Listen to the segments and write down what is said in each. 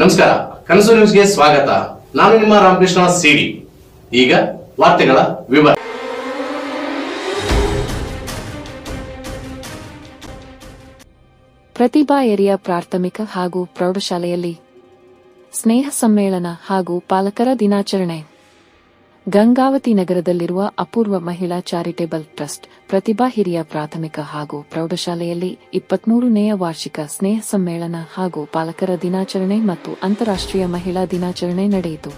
ನಮಸ್ಕಾರ, ಕನಸು ನ್ಯೂಸ್ಗೆ ಸ್ವಾಗತ. ನಾನು ನಿಮ್ಮ ರಾಮಕೃಷ್ಣ ಸಿಡಿ. ಈಗ ವಾರ್ತೆಗಳ ವಿವರ. ಪ್ರತಿಭಾ ಏರಿಯಾ ಪ್ರಾಥಮಿಕ ಹಾಗೂ ಪ್ರೌಢಶಾಲೆಯಲ್ಲಿ ಸ್ನೇಹ ಸಮ್ಮೇಳನ ಹಾಗೂ ಪಾಲಕರ ದಿನಾಚರಣೆ. ಗಂಗಾವತಿ ನಗರದಲ್ಲಿರುವ ಅಪೂರ್ವ ಮಹಿಳಾ ಚಾರಿಟೇಬಲ್ ಟ್ರಸ್ಟ್ ಪ್ರತಿಭಾ ಹಿರಿಯ ಪ್ರಾಥಮಿಕ ಹಾಗೂ ಪ್ರೌಢಶಾಲೆಯಲ್ಲಿ ಇಪ್ಪತ್ಮೂರನೆಯ ವಾರ್ಷಿಕ ಸ್ನೇಹ ಸಮ್ಮೇಳನ ಹಾಗೂ ಪಾಲಕರ ದಿನಾಚರಣೆ ಮತ್ತು ಅಂತಾರಾಷ್ಟ್ರೀಯ ಮಹಿಳಾ ದಿನಾಚರಣೆ ನಡೆಯಿತು.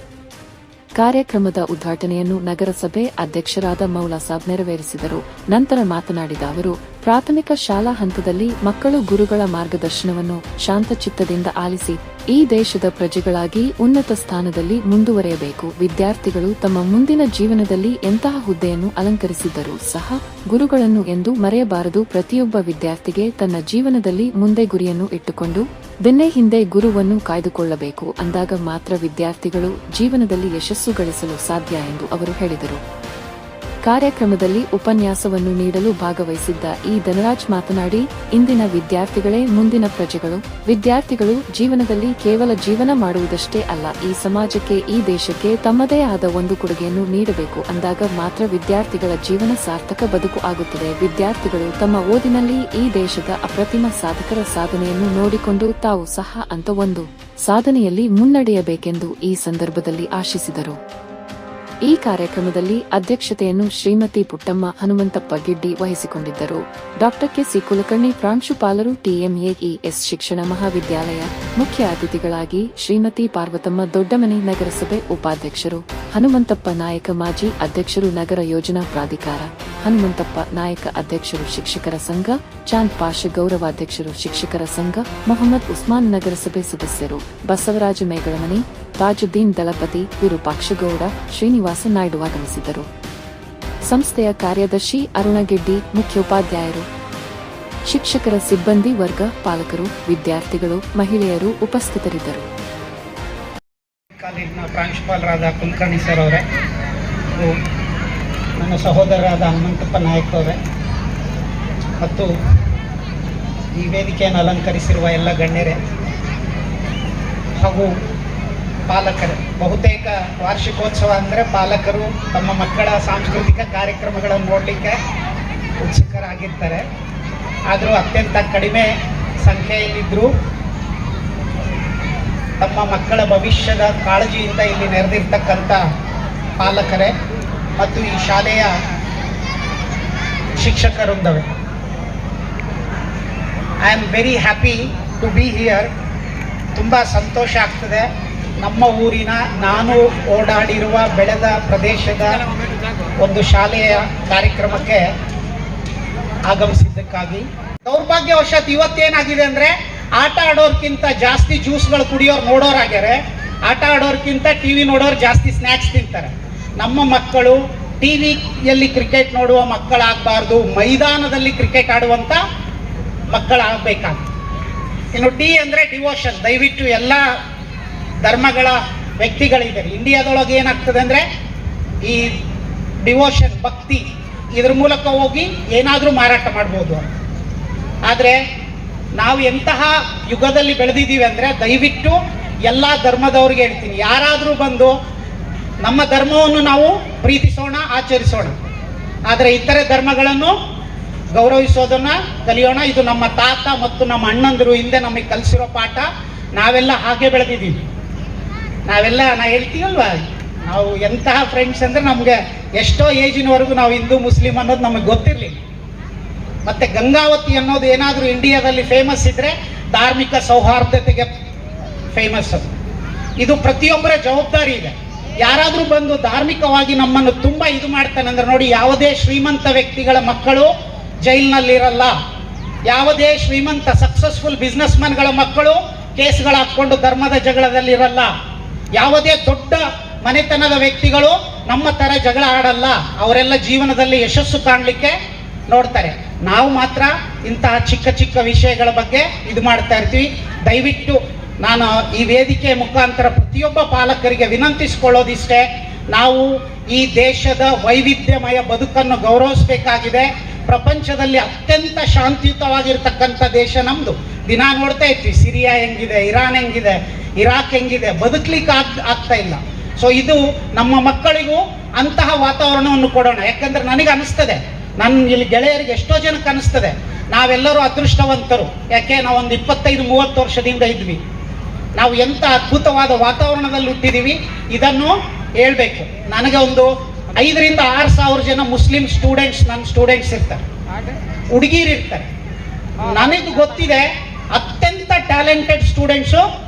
ಕಾರ್ಯಕ್ರಮದ ಉದ್ಘಾಟನೆಯನ್ನು ನಗರಸಭೆ ಅಧ್ಯಕ್ಷರಾದ ಮೌಲಾ ಸಾಬ್ ನೆರವೇರಿಸಿದರು. ನಂತರ ಮಾತನಾಡಿದ ಅವರು ಪ್ರಾಥಮಿಕ ಶಾಲಾ ಹಂತದಲ್ಲಿ ಮಕ್ಕಳು ಗುರುಗಳ ಮಾರ್ಗದರ್ಶನವನ್ನು ಶಾಂತಚಿತ್ತದಿಂದ ಆಲಿಸಿ, ಈ ದೇಶದ ಪ್ರಜೆಗಳಾಗಿ ಉನ್ನತ ಸ್ಥಾನದಲ್ಲಿ ಮುಂದುವರೆಯಬೇಕು. ವಿದ್ಯಾರ್ಥಿಗಳು ತಮ್ಮ ಮುಂದಿನ ಜೀವನದಲ್ಲಿ ಎಂತಹ ಹುದ್ದೆಯನ್ನು ಅಲಂಕರಿಸಿದ್ದರೂ ಸಹ ಗುರುಗಳನ್ನು ಎಂದು ಮರೆಯಬಾರದು. ಪ್ರತಿಯೊಬ್ಬ ವಿದ್ಯಾರ್ಥಿಗೆ ತನ್ನ ಜೀವನದಲ್ಲಿ ಮುಂದೆ ಗುರಿಯನ್ನು ಇಟ್ಟುಕೊಂಡು ಬೆನ್ನೆ ಹಿಂದೆ ಗುರುವನ್ನು ಕಾಯ್ದುಕೊಳ್ಳಬೇಕು. ಅಂದಾಗ ಮಾತ್ರ ವಿದ್ಯಾರ್ಥಿಗಳು ಜೀವನದಲ್ಲಿ ಯಶಸ್ಸು ಗಳಿಸಲು ಸಾಧ್ಯ ಎಂದು ಅವರು ಹೇಳಿದರು. ಕಾರ್ಯಕ್ರಮದಲ್ಲಿ ಉಪನ್ಯಾಸವನ್ನು ನೀಡಲು ಭಾಗವಹಿಸಿದ್ದ ಈ ಧನರಾಜ್ ಮಾತನಾಡಿ, ಇಂದಿನ ವಿದ್ಯಾರ್ಥಿಗಳೇ ಮುಂದಿನ ಪ್ರಜೆಗಳು. ವಿದ್ಯಾರ್ಥಿಗಳು ಜೀವನದಲ್ಲಿ ಕೇವಲ ಜೀವನ ಮಾಡುವುದಷ್ಟೇ ಅಲ್ಲ, ಈ ಸಮಾಜಕ್ಕೆ, ಈ ದೇಶಕ್ಕೆ ತಮ್ಮದೇ ಆದ ಒಂದು ಕೊಡುಗೆಯನ್ನು ನೀಡಬೇಕು ಅಂದಾಗ ಮಾತ್ರ ವಿದ್ಯಾರ್ಥಿಗಳ ಜೀವನ ಸಾರ್ಥಕ ಬದುಕು ಆಗುತ್ತದೆ. ವಿದ್ಯಾರ್ಥಿಗಳು ತಮ್ಮ ಓದಿನಲ್ಲಿ ಈ ದೇಶದ ಅಪ್ರತಿಮ ಸಾಧಕರ ಸಾಧನೆಯನ್ನು ನೋಡಿಕೊಂಡು ತಾವು ಸಹ ಅಂತ ಒಂದು ಸಾಧನೆಯಲ್ಲಿ ಮುನ್ನಡೆಯಬೇಕೆಂದು ಈ ಸಂದರ್ಭದಲ್ಲಿ ಆಶಿಸಿದರು. ಈ ಕಾರ್ಯಕ್ರಮದಲ್ಲಿ ಅಧ್ಯಕ್ಷತೆಯನ್ನು ಶ್ರೀಮತಿ ಪುಟ್ಟಮ್ಮ ಹನುಮಂತಪ್ಪ ಗಿಡ್ಡಿ ವಹಿಸಿಕೊಂಡಿದ್ದರು. ಡಾಕ್ಟರ್ ಕೆಸಿ ಕುಲಕರ್ಣಿ ಪ್ರಾಂಶುಪಾಲರು ಟಿಎಂಎಇಎಸ್ ಶಿಕ್ಷಣ ಮಹಾವಿದ್ಯಾಲಯ ಮುಖ್ಯ ಅತಿಥಿಗಳಾಗಿ ಶ್ರೀಮತಿ ಪಾರ್ವತಮ್ಮ ದೊಡ್ಡಮನೆ ನಗರಸಭೆ ಉಪಾಧ್ಯಕ್ಷರು, ಹನುಮಂತಪ್ಪ ನಾಯಕ ಮಾಜಿ ಅಧ್ಯಕ್ಷರು ನಗರ ಯೋಜನಾ ಪ್ರಾಧಿಕಾರ, ಹನುಮಂತಪ್ಪ ನಾಯಕ ಅಧ್ಯಕ್ಷರು ಶಿಕ್ಷಕರ ಸಂಘ, ಚಾಂದ್ ಪಾಷ ಗೌರವಾಧ್ಯಕ್ಷರು ಶಿಕ್ಷಕರ ಸಂಘ, ಮೊಹಮ್ಮದ್ ಉಸ್ಮಾನ್ ನಗರಸಭೆ ಸದಸ್ಯರು, ಬಸವರಾಜ ಮೇಗಳಮನಿ ತಾಜುದ್ದೀನ್ ದಳಪತಿ ವಿರೂಪಾಕ್ಷಗೌಡ ಶ್ರೀನಿವಾಸ ನಾಯ್ಡು ಆಗಮಿಸಿದ್ದರು. ಸಂಸ್ಥೆಯ ಕಾರ್ಯದರ್ಶಿ ಅರುಣಗೆಡ್ಡಿ ಮುಖ್ಯೋಪಾಧ್ಯಾಯರು. ಶಿಕ್ಷಕರ ಸಿಬ್ಬಂದಿ ವರ್ಗ ಪಾಲಕರು, ವಿದ್ಯಾರ್ಥಿಗಳು, ಮಹಿಳೆಯರು ಉಪಸ್ಥಿತರಿದ್ದರು. ಕಾಲೇಜಿನ ಪ್ರಾಂಶುಪಾಲರಾದ ಕುಲಕರ್ಣಿ ಸರ್ ಅವರೇ ನನ್ನ ಸಹೋದರರಾದ ಹನುಮಂತಪ್ಪ ನಾಯಕ್ ಅವರೇ, ಮತ್ತು ಈ ವೇದಿಕೆಯನ್ನು ಅಲಂಕರಿಸಿರುವ ಎಲ್ಲ ಗಣ್ಯರೇ, ಹಾಗೂ ಪಾಲಕರು. ಬಹುತೇಕ ವಾರ್ಷಿಕೋತ್ಸವ ಅಂದರೆ ಪಾಲಕರು ತಮ್ಮ ಮಕ್ಕಳ ಸಾಂಸ್ಕೃತಿಕ ಕಾರ್ಯಕ್ರಮಗಳನ್ನು ನೋಡಲಿಕ್ಕೆ ಉತ್ಸುಕರಾಗಿರ್ತಾರೆ. ಆದರೂ ಅತ್ಯಂತ ಕಡಿಮೆ ಸಂಖ್ಯೆಯಲ್ಲಿದ್ದರೂ ತಮ್ಮ ಮಕ್ಕಳ ಭವಿಷ್ಯದ ಕಾಳಜಿಯಿಂದ ಇಲ್ಲಿ ನೆರೆದಿರ್ತಕ್ಕಂಥ ಪಾಲಕರೇ ಮತ್ತು ಈ ಶಾಲೆಯ ಶಿಕ್ಷಕರೊಂದವೆ. I am very happy to be here ತುಂಬ ಸಂತೋಷ ಆಗ್ತದೆ. ನಮ್ಮ ಊರಿನ ನಾನು ಓಡಾಡಿರುವ ಬೆಳೆದ ಪ್ರದೇಶದ ಒಂದು ಶಾಲೆಯ ಕಾರ್ಯಕ್ರಮಕ್ಕೆ ಆಗಮಿಸಿದ್ದಕ್ಕಾಗಿ. ದೌರ್ಭಾಗ್ಯವಶಾತ್ ಇವತ್ತೇನಾಗಿದೆ ಅಂದರೆ ಆಟ ಆಡೋರ್ಕಿಂತ ಜಾಸ್ತಿ ಜ್ಯೂಸ್ಗಳು ಕುಡಿಯೋರು ನೋಡೋರಾಗ್ಯಾರೆ. ಆಟ ಆಡೋರ್ಕಿಂತ ಟಿ ವಿ ನೋಡೋರು ಜಾಸ್ತಿ ಸ್ನ್ಯಾಕ್ಸ್ ತಿಂತಾರೆ. ನಮ್ಮ ಮಕ್ಕಳು ಟಿ ವಿಯಲ್ಲಿ ಕ್ರಿಕೆಟ್ ನೋಡುವ ಮಕ್ಕಳಾಗಬಾರ್ದು, ಮೈದಾನದಲ್ಲಿ ಕ್ರಿಕೆಟ್ ಆಡುವಂಥ ಮಕ್ಕಳಾಗಬೇಕಾಗ್ತದೆ. ಇನ್ನು ಡಿ ಅಂದರೆ ಡಿವೋಷನ್, ದಯವಿಟ್ಟು ಎಲ್ಲ ಧರ್ಮಗಳ ವ್ಯಕ್ತಿಗಳಿದ್ದಾರೆ. ಇಂಡಿಯಾದೊಳಗೆ ಏನಾಗ್ತದೆ ಅಂದರೆ ಈ ಡಿವೋಷನ್ ಭಕ್ತಿ ಇದ್ರ ಮೂಲಕ ಹೋಗಿ ಏನಾದರೂ ಮಾರಾಟ ಮಾಡ್ಬೋದು ಆದರೆ ನಾವು ಎಂತಹ ಯುಗದಲ್ಲಿ ಬೆಳೆದಿದ್ದೀವಿ ಅಂದರೆ ದಯವಿಟ್ಟು ಎಲ್ಲ ಧರ್ಮದವ್ರಿಗೆ ಹೇಳ್ತೀನಿ. ಯಾರಾದರೂ ಬಂದು ನಮ್ಮ ಧರ್ಮವನ್ನು ನಾವು ಪ್ರೀತಿಸೋಣ, ಆಚರಿಸೋಣ. ಆದರೆ ಇತರೆ ಧರ್ಮಗಳನ್ನು ಗೌರವಿಸೋದನ್ನು ಕಲಿಯೋಣ. ಇದು ನಮ್ಮ ತಾತ ಮತ್ತು ನಮ್ಮ ಅಣ್ಣಂದರು ಹಿಂದೆ ನಮಗೆ ಕಲಿಸಿರೋ ಪಾಠ. ನಾವೆಲ್ಲ ಹಾಗೆ ಬೆಳೆದಿದ್ದೀವಿ. ನಾವೆಲ್ಲ, ನಾ ಹೇಳ್ತೀವಲ್ವಾ ನಾವು ಎಂತಹ ಫ್ರೆಂಡ್ಸ್ ಅಂದ್ರೆ ನಮಗೆ ಎಷ್ಟೋ ಏಜಿನವರೆಗೂ ನಾವು ಹಿಂದೂ, ಮುಸ್ಲಿಂ ಅನ್ನೋದು ನಮಗೆ ಗೊತ್ತಿರಲಿಲ್ಲ. ಮತ್ತೆ ಗಂಗಾವತಿ ಅನ್ನೋದು ಏನಾದರೂ ಇಂಡಿಯಾದಲ್ಲಿ ಫೇಮಸ್ ಇದ್ರೆ ಧಾರ್ಮಿಕ ಸೌಹಾರ್ದತೆಗೆ ಫೇಮಸ್ ಅದು. ಇದು ಪ್ರತಿಯೊಬ್ಬರ ಜವಾಬ್ದಾರಿ ಇದೆ. ಯಾರಾದರೂ ಬಂದು ಧಾರ್ಮಿಕವಾಗಿ ನಮ್ಮನ್ನು ತುಂಬ ಇದು ಮಾಡ್ತಾನೆ ಅಂದ್ರೆ ನೋಡಿ, ಯಾವುದೇ ಶ್ರೀಮಂತ ವ್ಯಕ್ತಿಗಳ ಮಕ್ಕಳು ಜೈಲಿನಲ್ಲಿರಲ್ಲ. ಯಾವುದೇ ಶ್ರೀಮಂತ ಸಕ್ಸಸ್ಫುಲ್ ಬಿಸ್ನೆಸ್ಗಳ ಮಕ್ಕಳು ಕೇಸ್ಗಳು ಹಾಕ್ಕೊಂಡು ಧರ್ಮದ ಜಗಳದಲ್ಲಿರಲ್ಲ. ಯಾವುದೇ ದೊಡ್ಡ ಮನೆತನದ ವ್ಯಕ್ತಿಗಳು ನಮ್ಮ ತರ ಜಗಳ ಆಡಲ್ಲ. ಅವರೆಲ್ಲ ಜೀವನದಲ್ಲಿ ಯಶಸ್ಸು ಕಾಣಲಿಕ್ಕೆ ನೋಡ್ತಾರೆ. ನಾವು ಮಾತ್ರ ಇಂತಹ ಚಿಕ್ಕ ಚಿಕ್ಕ ವಿಷಯಗಳ ಬಗ್ಗೆ ಇದು ಮಾಡ್ತಾ ಇರ್ತೀವಿ. ದಯವಿಟ್ಟು ನಾನು ಈ ವೇದಿಕೆ ಮುಖಾಂತರ ಪ್ರತಿಯೊಬ್ಬ ಪಾಲಕರಿಗೆ ವಿನಂತಿಸಿಕೊಳ್ಳೋದಿಷ್ಟೇ, ನಾವು ಈ ದೇಶದ ವೈವಿಧ್ಯಮಯ ಬದುಕನ್ನು ಗೌರವಿಸಬೇಕಾಗಿದೆ. ಪ್ರಪಂಚದಲ್ಲಿ ಅತ್ಯಂತ ಶಾಂತಿಯುತವಾಗಿರ್ತಕ್ಕಂಥ ದೇಶ ನಮ್ಮದು ದಿನ ನೋಡ್ತಾ ಇರ್ತೀವಿ. ಸಿರಿಯಾ ಹೆಂಗಿದೆ, ಇರಾನ್ ಹೆಂಗಿದೆ ಇರಾಕ್ ಹೆಂಗಿದೆ? ಬದುಕ್ಲಿಕ್ಕೆ ಆಗ್, ಆಗ್ತಾ ಇಲ್ಲ. ಸೊ ಇದು ನಮ್ಮ ಮಕ್ಕಳಿಗೂ ಅಂತಹ ವಾತಾವರಣವನ್ನು ಕೊಡೋಣ. ಯಾಕಂದ್ರೆ ನನಗೆ ಅನಿಸ್ತದೆ. ನನ್ನ ಇಲ್ಲಿ ಗೆಳೆಯರಿಗೆ ಎಷ್ಟೋ ಜನಕ್ಕೆ ಅನಿಸ್ತದೆ. ನಾವೆಲ್ಲರೂ ಅದೃಷ್ಟವಂತರು. ಯಾಕೆ? ನಾವು ಒಂದು ಇಪ್ಪತ್ತೈದು, ಮೂವತ್ತು ವರ್ಷದಿಂದ ಇದ್ವಿ. ನಾವು ಎಂಥ ಅದ್ಭುತವಾದ ವಾತಾವರಣದಲ್ಲಿ ಹುಟ್ಟಿದೀವಿ? ಇದನ್ನು ಹೇಳಬೇಕು. ನನಗೆ ಒಂದು ಐದರಿಂದ ಆರು ಸಾವಿರ ಜನ ಮುಸ್ಲಿಂ ಸ್ಟೂಡೆಂಟ್ಸ್ ನನ್ನ ಸ್ಟೂಡೆಂಟ್ಸ್ ಇರ್ತಾರೆ. ಹುಡುಗಿರು ಇರ್ತಾರೆ ನನಗೆ ಗೊತ್ತಿದೆ ಅತ್ಯಂತ ಟ್ಯಾಲೆಂಟೆಡ್ ಸ್ಟೂಡೆಂಟ್ಸು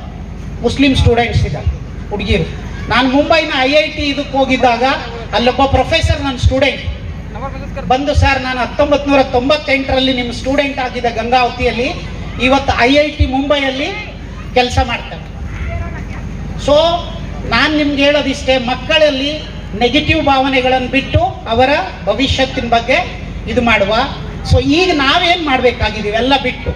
ಮುಸ್ಲಿಂ ಸ್ಟೂಡೆಂಟ್ಸ್ ಇದ್ದಾರೆ, ಹುಡುಗಿರು. ನಾನು ಮುಂಬೈನ ಐ ಐ ಟಿ ಇದಕ್ಕೆ ಹೋಗಿದ್ದಾಗ ಅಲ್ಲೊಬ್ಬ ಪ್ರೊಫೆಸರ್ ನನ್ನ ಸ್ಟೂಡೆಂಟ್ ಬಂದು ಸರ್ ನಾನು ಹತ್ತೊಂಬತ್ತು ನೂರ ತೊಂಬತ್ತೆಂಟರಲ್ಲಿ ನಿಮ್ಮ ಸ್ಟೂಡೆಂಟ್ ಆಗಿದ್ದ ಗಂಗಾವತಿಯಲ್ಲಿ ಇವತ್ತು ಐ ಐ ಟಿ ಮುಂಬೈಯಲ್ಲಿ ಕೆಲಸ ಮಾಡ್ತಾರೆ. ಸೊ ನಾನು ನಿಮ್ಗೆ ಹೇಳೋದಿಷ್ಟೇ, ಮಕ್ಕಳಲ್ಲಿ ನೆಗೆಟಿವ್ ಭಾವನೆಗಳನ್ನು ಬಿಟ್ಟು ಅವರ ಭವಿಷ್ಯತ್ತಿನ ಬಗ್ಗೆ ಇದು ಮಾಡುವ. ಸೊ ಈಗ ನಾವೇನು ಮಾಡಬೇಕಾಗಿದ್ದೀವಿ, ಎಲ್ಲ ಬಿಟ್ಟು.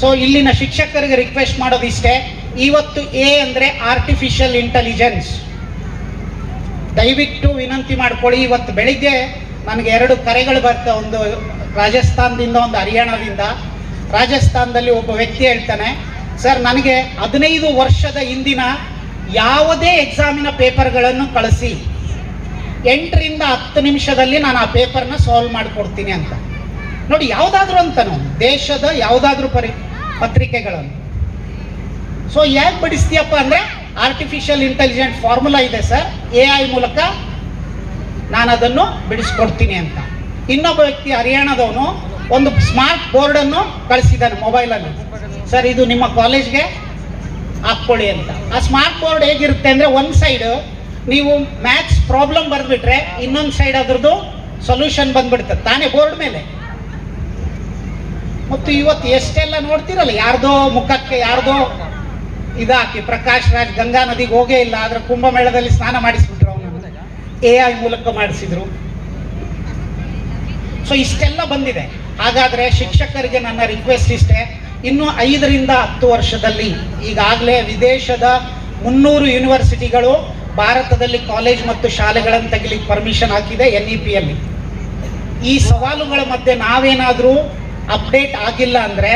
ಸೊ ಇಲ್ಲಿನ ಶಿಕ್ಷಕರಿಗೆ ರಿಕ್ವೆಸ್ಟ್ ಮಾಡೋದಿಷ್ಟೇ ಇವತ್ತು ಎ ಅಂದರೆ ಆರ್ಟಿಫಿಷಿಯಲ್ ಇಂಟೆಲಿಜೆನ್ಸ್ ದಯವಿಟ್ಟು ವಿನಂತಿ ಮಾಡ್ಕೊಳ್ಳಿ. ಇವತ್ತು ಬೆಳಿಗ್ಗೆ ನನಗೆ ಎರಡು ಕರೆಗಳು ಬರ್ತವೆ ಒಂದು ರಾಜಸ್ಥಾನದಿಂದ, ಒಂದು ಹರಿಯಾಣದಿಂದ. ರಾಜಸ್ಥಾನದಲ್ಲಿ ಒಬ್ಬ ವ್ಯಕ್ತಿ ಹೇಳ್ತಾನೆ, ಸರ್, ನನಗೆ ಹದಿನೈದು ವರ್ಷದ ಹಿಂದಿನ ಯಾವುದೇ ಎಕ್ಸಾಮಿನ ಪೇಪರ್ಗಳನ್ನು ಕಳಿಸಿ. ಎಂಟರಿಂದ ಹತ್ತು ನಿಮಿಷದಲ್ಲಿ ನಾನು ಆ ಪೇಪರ್ನ ಸಾಲ್ವ್ ಮಾಡಿಕೊಡ್ತೀನಿ ಅಂತ. ನೋಡಿ, ಯಾವುದಾದ್ರೂ ಅಂತಾನು, ದೇಶದ ಯಾವುದಾದ್ರೂ ಪರಿ ಪತ್ರಿಕೆಗಳನ್ನು. ಸೊ ಯಾಕೆ ಬಡಿಸ್ತೀಯಪ್ಪ ಅಂದರೆ ಆರ್ಟಿಫಿಷಿಯಲ್ ಇಂಟೆಲಿಜೆಂಟ್ ಫಾರ್ಮುಲಾ ಇದೆ ಸರ್ ಎ ಐ ಮೂಲಕ ನಾನು ಅದನ್ನು ಬಿಡಿಸ್ಕೊಡ್ತೀನಿ ಅಂತ. ಇನ್ನೊಬ್ಬ ವ್ಯಕ್ತಿ ಹರಿಯಾಣದವನು ಒಂದು ಸ್ಮಾರ್ಟ್ ಬೋರ್ಡನ್ನು ಕಳಿಸಿದ್ದಾನೆ ಮೊಬೈಲಲ್ಲಿ ಸರ್ ಇದು ನಿಮ್ಮ ಕಾಲೇಜ್ಗೆ ಹಾಕ್ಕೊಳ್ಳಿ ಅಂತ. ಆ ಸ್ಮಾರ್ಟ್ ಬೋರ್ಡ್ ಹೇಗಿರುತ್ತೆ ಅಂದರೆ ಒಂದು ಸೈಡ್ ನೀವು ಮ್ಯಾಥ್ಸ್ ಪ್ರಾಬ್ಲಮ್ ಬರೆದ್ಬಿಟ್ರೆ ಇನ್ನೊಂದು ಸೈಡ್ ಅದ್ರದ್ದು ಸೊಲ್ಯೂಷನ್ ಬಂದ್ಬಿಡ್ತದೆ ತಾನೇ ಬೋರ್ಡ್ ಮೇಲೆ. ಮತ್ತು ಇವತ್ತು ಎಷ್ಟೆಲ್ಲ ನೋಡ್ತಿರಲ್ಲ, ಯಾರ್ದೋ ಮುಖಕ್ಕೆ ಯಾರ್ದೋ ಇದಾಕಿ, ಪ್ರಕಾಶ್ ರಾಜ್ ಗಂಗಾ ನದಿಗೆ ಹೋಗೇ ಇಲ್ಲ, ಆದ್ರೆ ಕುಂಭಮೇಳದಲ್ಲಿ ಸ್ನಾನ ಮಾಡಿಸ್ಬಿಟ್ರು ಅವನನ್ನು ಎ ಐ ಮೂಲಕ ಮಾಡಿಸಿದ್ರು. ಸೊ ಇಷ್ಟೆಲ್ಲ ಬಂದಿದೆ. ಹಾಗಾದ್ರೆ ಶಿಕ್ಷಕರಿಗೆ ನನ್ನ ರಿಕ್ವೆಸ್ಟ್ ಇಷ್ಟೇ. ಇನ್ನು ಐದರಿಂದ ಹತ್ತು ವರ್ಷದಲ್ಲಿ ಈಗಾಗಲೇ ವಿದೇಶದ ಮುನ್ನೂರು ಯೂನಿವರ್ಸಿಟಿಗಳು ಭಾರತದಲ್ಲಿ ಕಾಲೇಜ್ ಮತ್ತು ಶಾಲೆಗಳನ್ನು ತೆಗಿಲಿಕ್ಕೆ ಪರ್ಮಿಷನ್ ಹಾಕಿದೆ ಎನ್ ಇ ಪಿಯಲ್ಲಿ ಈ ಸವಾಲುಗಳ ಮಧ್ಯೆ ನಾವೇನಾದರೂ ಅಪ್ಡೇಟ್ ಆಗಿಲ್ಲ ಅಂದರೆ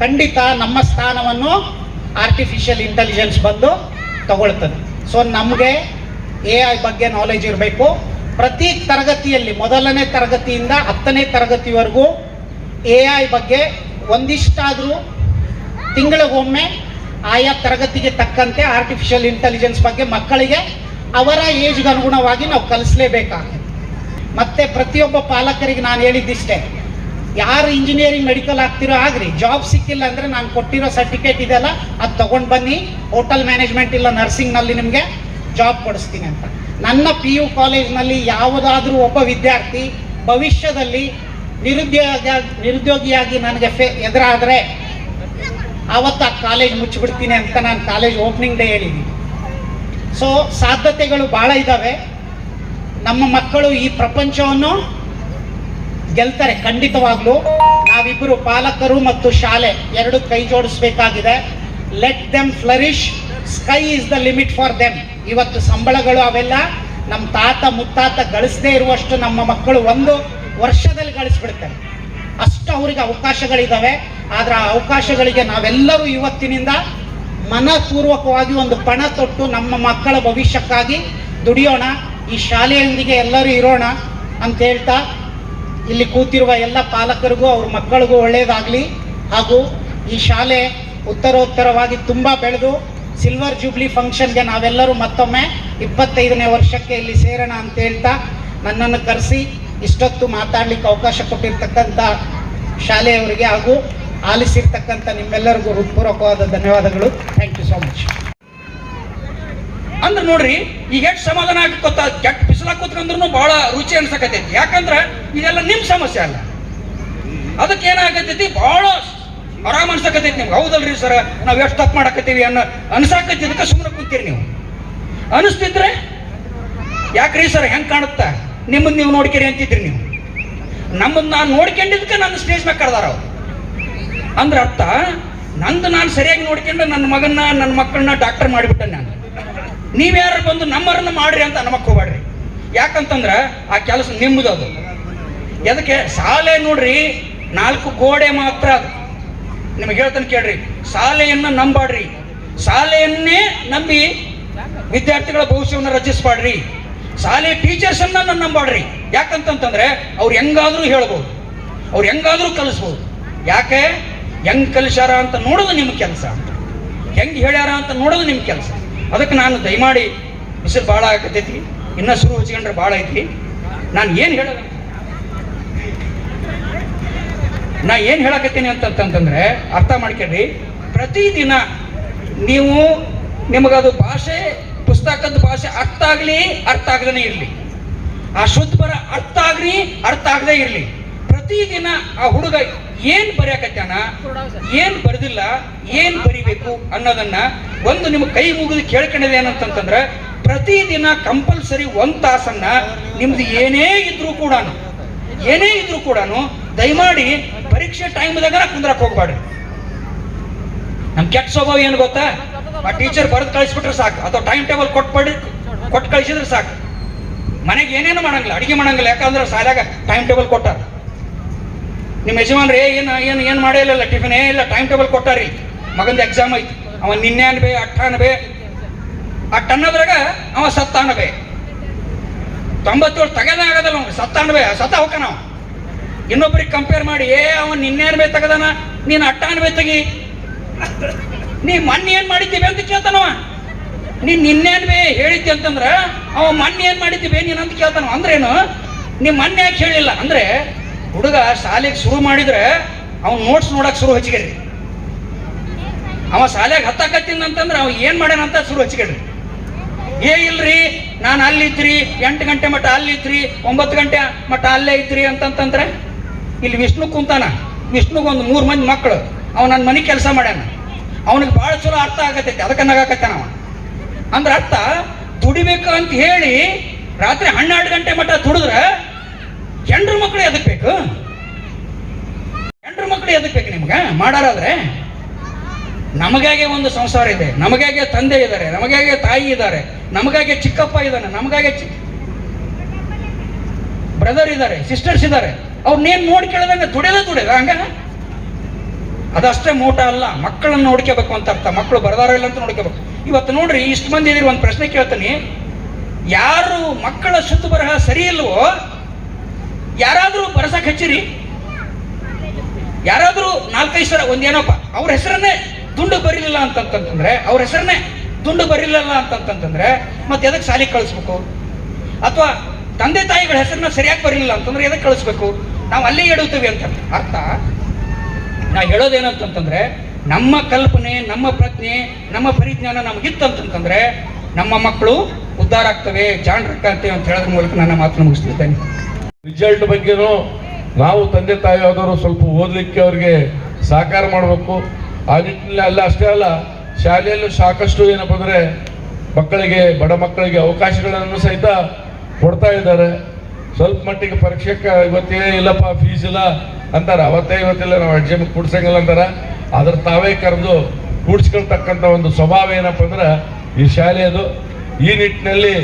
ಖಂಡಿತ ನಮ್ಮ ಸ್ಥಾನವನ್ನು ಆರ್ಟಿಫಿಷಿಯಲ್ ಇಂಟೆಲಿಜೆನ್ಸ್ ಬಂದು ತಗೊಳ್ತದೆ. ಸೊ ನಮಗೆ ಎ ಐ ಬಗ್ಗೆ ನಾಲೆಜ್ ಇರಬೇಕು. ಪ್ರತಿ ತರಗತಿಯಲ್ಲಿ, ಮೊದಲನೇ ತರಗತಿಯಿಂದ ಹತ್ತನೇ ತರಗತಿವರೆಗೂ ಎ ಐ ಬಗ್ಗೆ ಒಂದಿಷ್ಟಾದರೂ ತಿಂಗಳಿಗೊಮ್ಮೆ ಆಯಾ ತರಗತಿಗೆ ತಕ್ಕಂತೆ ಆರ್ಟಿಫಿಷಿಯಲ್ ಇಂಟೆಲಿಜೆನ್ಸ್ ಬಗ್ಗೆ ಮಕ್ಕಳಿಗೆ ಅವರ ಏಜ್ಗೆ ಅನುಗುಣವಾಗಿ ನಾವು ಕಲಿಸಲೇಬೇಕಾಗುತ್ತೆ ಮತ್ತೆ ಪ್ರತಿಯೊಬ್ಬ ಪಾಲಕರಿಗೆ ನಾನು ಹೇಳಿದ್ದಿಷ್ಟೇ ಯಾರು ಇಂಜಿನಿಯರಿಂಗ್ ಮೆಡಿಕಲ್ ಆಗ್ತಿರೋ ಆಗ್ರಿ ಜಾಬ್ ಸಿಕ್ಕಿಲ್ಲ ಅಂದ್ರೆ ನಾನು ಕೊಟ್ಟಿರೋ ಸರ್ಟಿಫಿಕೇಟ್ ಇದೆಲ್ಲ, ಅದು ತಗೊಂಡು ಬನ್ನಿ. ಹೋಟೆಲ್ ಮ್ಯಾನೇಜ್ಮೆಂಟ್ ಇಲ್ಲ ನರ್ಸಿಂಗ್ನಲ್ಲಿ ನಿಮಗೆ ಜಾಬ್ ಕೊಡಿಸ್ತೀನಿ ಅಂತ. ನನ್ನ ಪಿ ಯು ಕಾಲೇಜ್ನಲ್ಲಿ ಯಾವುದಾದ್ರೂ ಒಬ್ಬ ವಿದ್ಯಾರ್ಥಿ ಭವಿಷ್ಯದಲ್ಲಿ ನಿರುದ್ಯೋಗ, ನಿರುದ್ಯೋಗಿಯಾಗಿ ನನಗೆ ಫೇ, ಎದುರಾದರೆ ಆವತ್ತು ಆ ಕಾಲೇಜ್ ಮುಚ್ಚಿಬಿಡ್ತೀನಿ ಅಂತ ನಾನು ಕಾಲೇಜ್ ಓಪನಿಂಗ್ ಡೇ ಹೇಳಿದ್ದೀನಿ. ಸೊ ಸಾಧ್ಯತೆಗಳು ಭಾಳ ಇದ್ದಾವೆ ನಮ್ಮ ಮಕ್ಕಳು ಈ ಪ್ರಪಂಚವನ್ನು ಗೆಲ್ತಾರೆ ಖಂಡಿತವಾಗ್ಲೂ. ನಾವಿಬ್ಬರು ಪಾಲಕರು ಮತ್ತು ಶಾಲೆ ಎರಡು ಕೈ ಜೋಡಿಸ್ಬೇಕಾಗಿದೆ. Let them flourish sky is the limit for them ಇವತ್ತು ಸಂಬಳಗಳು ಅವೆಲ್ಲ ನಮ್ಮ ತಾತ ಮುತ್ತಾತ ಗಳಿಸದೇ ಇರುವಷ್ಟು ನಮ್ಮ ಮಕ್ಕಳು ಒಂದು ವರ್ಷದಲ್ಲಿ ಗಳಿಸ್ಬಿಡ್ತಾರೆ. ಅಷ್ಟು ಅವರಿಗೆ ಅವಕಾಶಗಳಿದ್ದಾವೆ ಆದ್ರೆ ಆ ಅವಕಾಶಗಳಿಗೆ ನಾವೆಲ್ಲರೂ ಇವತ್ತಿನಿಂದ ಮನಪೂರ್ವಕವಾಗಿ ಒಂದು ಪಣ ತೊಟ್ಟು ನಮ್ಮ ಮಕ್ಕಳ ಭವಿಷ್ಯಕ್ಕಾಗಿ ದುಡಿಯೋಣ. ಈ ಶಾಲೆಯೊಂದಿಗೆ ಎಲ್ಲರೂ ಇರೋಣ ಅಂತ ಹೇಳ್ತಾ ಇಲ್ಲಿ ಕೂತಿರುವ ಎಲ್ಲ ಪಾಲಕರಿಗೂ, ಅವ್ರ ಮಕ್ಕಳಿಗೂ ಒಳ್ಳೆಯದಾಗಲಿ ಹಾಗೂ ಈ ಶಾಲೆ ಉತ್ತರೋತ್ತರವಾಗಿ ತುಂಬ ಬೆಳೆದು ಸಿಲ್ವರ್ ಜೂಬ್ಲಿ ಫಂಕ್ಷನ್ಗೆ ನಾವೆಲ್ಲರೂ ಮತ್ತೊಮ್ಮೆ ಇಪ್ಪತ್ತೈದನೇ ವರ್ಷಕ್ಕೆ ಇಲ್ಲಿ ಸೇರೋಣ ಅಂತ ಹೇಳ್ತಾ ನನ್ನನ್ನು ಕರೆಸಿ ಇಷ್ಟೊತ್ತು ಮಾತಾಡಲಿಕ್ಕೆ ಅವಕಾಶ ಕೊಟ್ಟಿರ್ತಕ್ಕಂಥ ಶಾಲೆಯವರಿಗೆ ಹಾಗೂ ಆಲಿಸಿರ್ತಕ್ಕಂಥ ನಿಮ್ಮೆಲ್ಲರಿಗೂ ಹೃತ್ಪೂರ್ವಕವಾದ ಧನ್ಯವಾದಗಳು. ಥ್ಯಾಂಕ್ ಯು ಸೋ ಮಚ್ ಅಂದ್ರೆ ನೋಡ್ರಿ, ಈಗ ಎಷ್ಟು ಸಮಾಧಾನ ಆಗ್ಕೊತ ಕೆಟ್ಟ ಬಿಸಿಲಾಗ ಕೂತ್ಕೊಂಡ್ರು ಬಹಳ ರುಚಿ ಅನ್ಸಕತೈತಿ ಯಾಕಂದ್ರೆ ಇದೆಲ್ಲ ನಿಮ್ ಸಮಸ್ಯೆ ಅಲ್ಲ. ಅದಕ್ಕೆ ಏನಾಗತೈತಿ ಬಹಳ ಆರಾಮ್ ಅನ್ಸಕತೈತಿ ನಿಮ್ಗೆ. ಹೌದಲ್ರಿ ಸರ್, ನಾವ್ ಎಷ್ಟು ತಪ್ಪು ಮಾಡಕತ್ತೀವಿ ಅನ್ನೋ ಅನ್ಸಾಕತ್ತಿದ್ದಕ್ಕೆ ಸುಮ್ಮನೆ ಕೂತೀರಿ ನೀವು. ಅನಿಸ್ತಿದ್ರೆ ಯಾಕ್ರಿ ಸರ್, ಹೆಂಗ್ ಕಾಣುತ್ತ? ನಿಮ್ಮನ್ನ ನೀವು ನೋಡ್ಕೇರಿ ಅಂತಿದ್ರಿ ನೀವು. ನಮ್ಮನ್ನ ನಾನು ನೋಡ್ಕೊಂಡಿದ್ದಕ್ಕೆ ನನ್ನ ಸ್ಟೇಜ್ ಮೇಲೆ ಕರೆದಾರ ಅವ್ರು. ಅಂದ್ರೆ ಅರ್ಥ ನಂದು ನಾನು ಸರಿಯಾಗಿ ನೋಡ್ಕೊಂಡು ನನ್ನ ಮಗನ್ನ, ನನ್ನ ಮಕ್ಕಳನ್ನ ಡಾಕ್ಟರ್ ಮಾಡಿಬಿಟ್ಟೆ ನಾನು. ನೀವ್ಯಾರು ಬಂದು ನಮ್ಮರನ್ನು ಮಾಡ್ರಿ ಅಂತ ನಮಕ್ ಹೋಗ್ಬೇಡ್ರಿ ಯಾಕಂತಂದ್ರ ಆ ಕೆಲಸ ನಿಮ್ಮದು ಅದು. ಎದಕ್ಕೆ? ಶಾಲೆ ನೋಡ್ರಿ, ನಾಲ್ಕು ಗೋಡೆ ಮಾತ್ರ ಅದು. ನಿಮಗೆ ಹೇಳ್ತಾನೆ ಕೇಳ್ರಿ, ಶಾಲೆಯನ್ನು ನಂಬಾಡ್ರಿ. ಶಾಲೆಯನ್ನೇ ನಂಬಿ ವಿದ್ಯಾರ್ಥಿಗಳ ಭವಿಷ್ಯವನ್ನು ರಚಿಸ್ಬಾಡ್ರಿ. ಶಾಲೆ ಟೀಚರ್ಸ್ ಅನ್ನ ನಂಬಾಡ್ರಿ. ಯಾಕಂತಂತಂದ್ರೆ, ಅವ್ರು ಹೆಂಗಾದ್ರೂ ಹೇಳ್ಬೋದು. ಅವ್ರು ಹೆಂಗಾದ್ರೂ ಕಲಿಸ್ಬೋದು. ಯಾಕೆ? ಹೆಂಗ್ ಕಲಿಸ್ಯಾರ ಅಂತ ನೋಡೋದು ನಿಮ್ಮ ಕೆಲಸ ಹೆಂಗ್ ಹೇಳ್ಯಾರ ಅಂತ ನೋಡೋದು ನಿಮ್ಮ ಕೆಲಸ. ಅದಕ್ಕೆ ನಾನು ದಯಮಾಡಿ ಬಿಸಿಲು ಭಾಳ ಆಗತೈತಿ ಇನ್ನೂ ಶುರು ಹಚ್ಕೊಂಡ್ರೆ ಭಾಳ ಐತಿ. ನಾನು ಏನು ಹೇಳೋದು? ನಾ ಏನು ಹೇಳಕತ್ತೀನಿ ಅಂತಂತಂದ್ರೆ ಅರ್ಥ ಮಾಡ್ಕೊಳ್ರಿ. ಪ್ರತಿದಿನ ನೀವು ನಿಮಗದು ಭಾಷೆ ಪುಸ್ತಕದ ಭಾಷೆ ಅರ್ಥ ಆಗಲಿ ಅರ್ಥ ಆಗದೇ ಇರಲಿ. ಆ ಶುದ್ಧ ಬರ ಅರ್ಥ ಆಗ್ರಿ ಅರ್ಥ ಆಗದೆ ಇರಲಿ. ಪ್ರತಿದಿನ ಆ ಹುಡುಗ ಏನು ಬರೆಯಕತ್ತಾನ ಏನು ಬರೆದಿಲ್ಲ ಏನು ಬರಿಬೇಕು ಅನ್ನೋದನ್ನ ಒಂದು ನಿಮ್ಮ ಕೈ ಮುಗಿದು ಕೇಳ್ಕೊಂಡಿದೆ ಏನಂತಂತಂದ್ರೆ, ಪ್ರತಿದಿನ ಕಂಪಲ್ಸರಿ ಒಂದ್ ತಾಸನ್ನ ನಿಮ್ದು ಏನೇ ಇದ್ರೂ ಕೂಡ ಏನೇ ಇದ್ರೂ ಕೂಡ ದಯಮಾಡಿ ಪರೀಕ್ಷೆ ಟೈಮ್ದಾಗ ಕುಂದ್ರಕ್ ಹೋಗ್ಬಾಡ್ರಿ. ನಮ್ ಕೆಟ್ಟ ಸ್ವಭಾವ ಏನು ಗೊತ್ತಾ? ಆ ಟೀಚರ್ ಬರೆದು ಕಳಿಸ್ಬಿಟ್ರೆ ಸಾಕು. ಅಥವಾ ಟೈಮ್ ಟೇಬಲ್ ಕೊಟ್ಬಿಡಿ ಕೊಟ್ಟು ಕಳಿಸಿದ್ರೆ ಸಾಕು. ಮನೆಗೆ ಏನೇನು ಮಾಡಂಗಿಲ್ಲ, ಅಡಿಗೆ ಮಾಡಂಗಿಲ್ಲ. ಯಾಕಂದ್ರೆ ಸಾಲಾಗ ಟೈಮ್ ಟೇಬಲ್ ಕೊಟ್ಟಾರ. ನಿಮ್ಮ ಯಜಮಾನ್ರಿ, ಏನು ಏನು ಏನು ಮಾಡೇ ಇಲ್ಲ ಟಿಫಿನ್ ಏ ಇಲ್ಲ ಟೈಮ್ ಟೇಬಲ್ ಕೊಟ್ಟಾರಿ. ಮಗಂದು ಎಕ್ಸಾಮ್ ಐತಿ. ಅವ ನಿನ್ನೆ ಅನ್ಬೇ, ಅಟ್ಟ ಅನ್ನೋದ್ರಾಗ ಅವ ಸತ್ತ ಅನ್ಬೇ. ತೊಂಬತ್ತೇಳು ತಗದ ಆಗದಲ್ಲ ಅವ್ನು ಅನ್ಬೇ, ಸತ್ತ ಹೋಗ್ಕ ನಾವು ಇನ್ನೊಬ್ರಿಗೆ ಕಂಪೇರ್ ಮಾಡಿ, ಏ, ಅವ ನಿನ್ನೆ ಅನ್ಬೇ ತೆಗದಾನ, ನೀನು ಅಟ್ಟ ಅನ್ಬೇ ತೆಗಿ. ನೀ ಮೊನ್ನೆ ಏನ್ ಮಾಡಿದ್ದೀವಿ ಅಂತ ಕೇಳ್ತಾನವ ನೀ ನಿನ್ನೆ ಬೇ ಹೇಳಿದ್ದೆ ಅಂತಂದ್ರ, ಅವ ಮೊನ್ನೆ ಏನ್ ಮಾಡಿದ್ದೀವಿ ನೀನು ಅಂತ ಕೇಳ್ತಾನವ ಅಂದ್ರೇನು ನೀ ಮೊನ್ನೆ ಯಾಕೆ ಹೇಳಿಲ್ಲ? ಅಂದ್ರೆ ಹುಡುಗ ಶಾಲೆಗೆ ಶುರು ಮಾಡಿದ್ರೆ ಅವ್ನು ನೋಟ್ಸ್ ನೋಡಕ್ ಶುರು ಹಚ್ಚಿಗೆರಿ. ಅವ ಶಾಲೆಗೆ ಹತ್ತಾಕತ್ತೀನಿ ಅಂತಂದ್ರೆ ಅವ ಏನ್ ಮಾಡ್ಯಾನ ಅಂತ ಶುರು ಹಚ್ಚಿಕೊಡ್ರಿ. ಏ ಇಲ್ರಿ, ನಾನು ಅಲ್ಲಿದ್ರಿ ಎಂಟು ಗಂಟೆ ಮಟ್ಟ ಅಲ್ಲಿದ್ರಿ ಒಂಬತ್ತು ಗಂಟೆ ಮಟ್ಟ ಅಲ್ಲೇ ಇದ್ರಿ ಅಂತಂತಂದ್ರೆ, ಇಲ್ಲಿ ವಿಷ್ಣು ಕುಂತಾನ. ವಿಷ್ಣುಗೆ ಒಂದು ಮೂರು ಮಂದಿ ಮಕ್ಕಳು ಅವ ನನ್ನ ಮನೆ ಕೆಲಸ ಮಾಡ್ಯಾನ. ಅವನಿಗೆ ಭಾಳ ಚಲೋ ಅರ್ಥ ಆಗತೈತಿ, ಅದಕ್ಕೆ ನಗಾಕತ್ತಾನ ಅವ. ಅಂದ್ರೆ ಅರ್ಥ, ದುಡಿಬೇಕು ಅಂತ ಹೇಳಿ ರಾತ್ರಿ ಹನ್ನೆರಡು ಗಂಟೆ ಮಟ್ಟ ದುಡಿದ್ರೆ ಹೆಂಡ್ರ ಮಕ್ಕಳು ಎದಕ್ ಬೇಕು ಹೆಂಡ್ರ ಮಕ್ಕಳು ಎದಕ್ ಬೇಕು ನಿಮ್ಗೆ? ಮಾಡಾರಾದ್ರೆ? ನಮಗಾಗೆ ಒಂದು ಸಂಸಾರ ಇದೆ, ನಮಗಾಗೆ ತಂದೆ ಇದ್ದಾರೆ, ನಮಗಾಗೆ ತಾಯಿ ಇದ್ದಾರೆ, ನಮಗಾಗೆ ಚಿಕ್ಕಪ್ಪ ಇದ್ದಾನೆ, ನಮಗಾಗೆ ಚಿ ಬ್ರದರ್ ಇದ್ದಾರೆ ಸಿಸ್ಟರ್ಸ್ ಇದ್ದಾರೆ. ಅವ್ರನ್ನೇನು ನೋಡಿ ಕೇಳಿದಂಗೆ ದುಡಿದ ದುಡಿದ ಹಂಗ ಅದಷ್ಟೇ ಮೋಟ ಅಲ್ಲ, ಮಕ್ಕಳನ್ನ ನೋಡ್ಕೋಬೇಕು ಅಂತ ಅರ್ಥ, ಮಕ್ಕಳು ಬರದಾರ ಇಲ್ಲ ಅಂತ ನೋಡ್ಕೋಬೇಕು ಇವತ್ತು ನೋಡ್ರಿ, ಇಷ್ಟು ಮಂದಿ ಇದ್ರಿ ಒಂದು ಪ್ರಶ್ನೆ ಕೇಳ್ತೀನಿ. ಯಾರು ಮಕ್ಕಳ ಸುತ್ತು ಬರಹ ಸರಿ ಇಲ್ವೋ, ಯಾರಾದರೂ ಬರಸಕ್ಕೆ ಹಚ್ಚಿರಿ. ಯಾರಾದರೂ ನಾಲ್ಕೈದು ಸರ ಒಂದೇನೋಪ್ಪ ಅವ್ರ ಹೆಸರನ್ನೇ ದುಂಡು ಬರಿಲಿಲ್ಲ ಅಂತಂತಂದ್ರೆ ಅವ್ರ ಹೆಸರನ್ನೇ ದುಂಡು ಬರಿಲಿಲ್ಲ ಅಂತಂತಂದ್ರೆ ಮತ್ತೆ ಎದಕ್ಕೆ ಶಾಲೆಗೆ ಕಳಿಸ್ಬೇಕು? ಅಥವಾ ತಂದೆ ತಾಯಿಗಳ ಹೆಸರನ್ನ ಸರಿಯಾಗಿ ಬರಲಿಲ್ಲ ಅಂತಂದ್ರೆ ಎದಕ್ಕೆ ಕಳಿಸ್ಬೇಕು? ನಾವು ಅಲ್ಲೇ ಎಡುತ್ತೀವಿ ಅಂತ ಅರ್ಥ? ನಾ ಹೇಳೋದೇನಂತಂತಂದ್ರೆ ನಮ್ಮ ಕಲ್ಪನೆ, ನಮ್ಮ ಪ್ರಜ್ಞೆ, ನಮ್ಮ ಪರಿಜ್ಞಾನ ನಮಗಿತ್ತಂತಂತಂದ್ರೆ ನಮ್ಮ ಮಕ್ಕಳು ಉದ್ಧಾರ ಆಗ್ತವೆ ಜಾಣರಕ್ಕಾಗ್ತೇವೆ ಅಂತ ಹೇಳೋದ್ರ ಮೂಲಕ ನನ್ನ ಮಾತನ್ನು ಮುಗಿಸ್ತಿದ್ದೇನೆ. ರಿಸಲ್ಟ್ ಬಗ್ಗೆನೂ ನಾವು ತಂದೆ ತಾಯಿ ಆದವರು ಸ್ವಲ್ಪ ಓದಲಿಕ್ಕೆ ಅವರಿಗೆ ಸಹಕಾರ ಮಾಡಬೇಕು. ಆ ನಿಟ್ಟಿನಲ್ಲಿ ಅಲ್ಲ ಅಷ್ಟೇ ಅಲ್ಲ, ಶಾಲೆಯಲ್ಲೂ ಸಾಕಷ್ಟು ಏನಪ್ಪ ಅಂದರೆ ಮಕ್ಕಳಿಗೆ, ಬಡ ಮಕ್ಕಳಿಗೆ ಅವಕಾಶಗಳನ್ನು ಸಹಿತ ಕೊಡ್ತಾ ಇದ್ದಾರೆ. ಸ್ವಲ್ಪ ಮಟ್ಟಿಗೆ ಪರೀಕ್ಷೆಗೆ ಇವತ್ತೇ ಇಲ್ಲಪ್ಪ ಫೀಸ್ ಇಲ್ಲ ಅಂತಾರೆ. ಅವತ್ತೇ ಇವತ್ತಿಲ್ಲ ನಾವು ಎಕ್ಸಾಮ್ ಕೂಡ್ಸಂಗಿಲ್ಲ ಅಂತಾರೆ. ಆದ್ರೆ ತಾವೇ ಕರೆದು ಕೂಡ್ಸ್ಕೊಳ್ತಕ್ಕಂಥ ಒಂದು ಸ್ವಭಾವ ಏನಪ್ಪ ಅಂದ್ರೆ ಈ ಶಾಲೆಯದು ಈ ನಿಟ್ಟಿನಲ್ಲಿ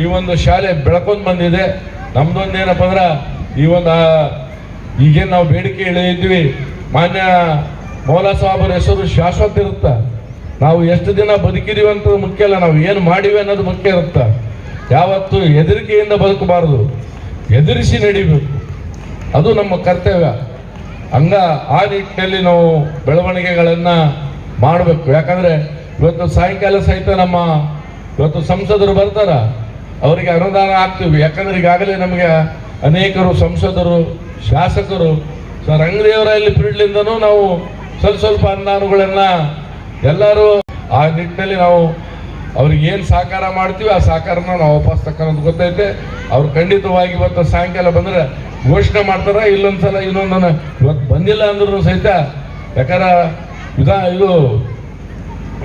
ಈ ಒಂದು ಶಾಲೆ ಬೆಳ್ಕೊಂಡು ಬಂದಿದೆ. ನಮ್ದೊಂದು ಏನಪ್ಪ ಅಂದ್ರೆ ಈ ಒಂದು ಈಗೇನು ನಾವು ಬೇಡಿಕೆ ಇಳಿದಿದ್ವಿ ಮಾನ್ಯ ಮೌಲ ಸಾಹೇಬರ ಹೆಸರು ಶಾಶ್ವತ ಇರುತ್ತೆ. ನಾವು ಎಷ್ಟು ದಿನ ಬದುಕಿದೀವಿ ಅಂತ ಮುಖ್ಯ ಅಲ್ಲ, ನಾವು ಏನು ಮಾಡಿವೆ ಅನ್ನೋದು ಮುಖ್ಯ ಇರುತ್ತೆ. ಯಾವತ್ತು ಹೆದರಿಕೆಯಿಂದ ಬದುಕಬಾರದು. ಎದುರಿಸಿ ನಡಿಬೇಕು. ಅದು ನಮ್ಮ ಕರ್ತವ್ಯ. ಹಂಗ ಆ ನಿಟ್ಟಿನಲ್ಲಿ ನಾವು ಬೆಳವಣಿಗೆಗಳನ್ನು ಮಾಡಬೇಕು. ಯಾಕಂದ್ರೆ ಇವತ್ತು ಸಾಯಂಕಾಲ ಸಹಿತ ನಮ್ಮ ಇವತ್ತು ಸಂಸದರು ಬರ್ತಾರ. ಅವರಿಗೆ ಅನುದಾನ ಆಗ್ತೀವಿ ಯಾಕಂದ್ರೆ ಈಗಾಗಲೇ ನಮಗೆ ಅನೇಕರು ಸಂಸದರು, ಶಾಸಕರು, ಸರ್ ಅಂಗಡಿಯವರ ಇಲ್ಲಿ ಫೀಲ್ಡ್ಲಿಂದನೂ ನಾವು ಸ್ವಲ್ಪ ಸ್ವಲ್ಪ ಅನುದಾನಗಳನ್ನ ಎಲ್ಲರೂ ಆ ನಿಟ್ಟಿನಲ್ಲಿ ನಾವು ಅವ್ರಿಗೆ ಏನು ಸಹಕಾರ ಮಾಡ್ತೀವಿ, ಆ ಸಹಕಾರನ ನಾವು ವಾಪಸ್ ತಕ್ಕಂತ ಗೊತ್ತೈತೆ. ಅವ್ರು ಖಂಡಿತವಾಗಿ ಇವತ್ತು ಸಾಯಂಕಾಲ ಬಂದ್ರೆ ಘೋಷಣೆ ಮಾಡ್ತಾರ, ಇಲ್ಲೊಂದ್ಸಲ ಇನ್ನೊಂದನ್ನು ಇವತ್ತು ಬಂದಿಲ್ಲ ಅಂದ್ರೂ ಸಹಿತ ಯಾಕಂದ್ರೆ ವಿಧಾನ ಇದು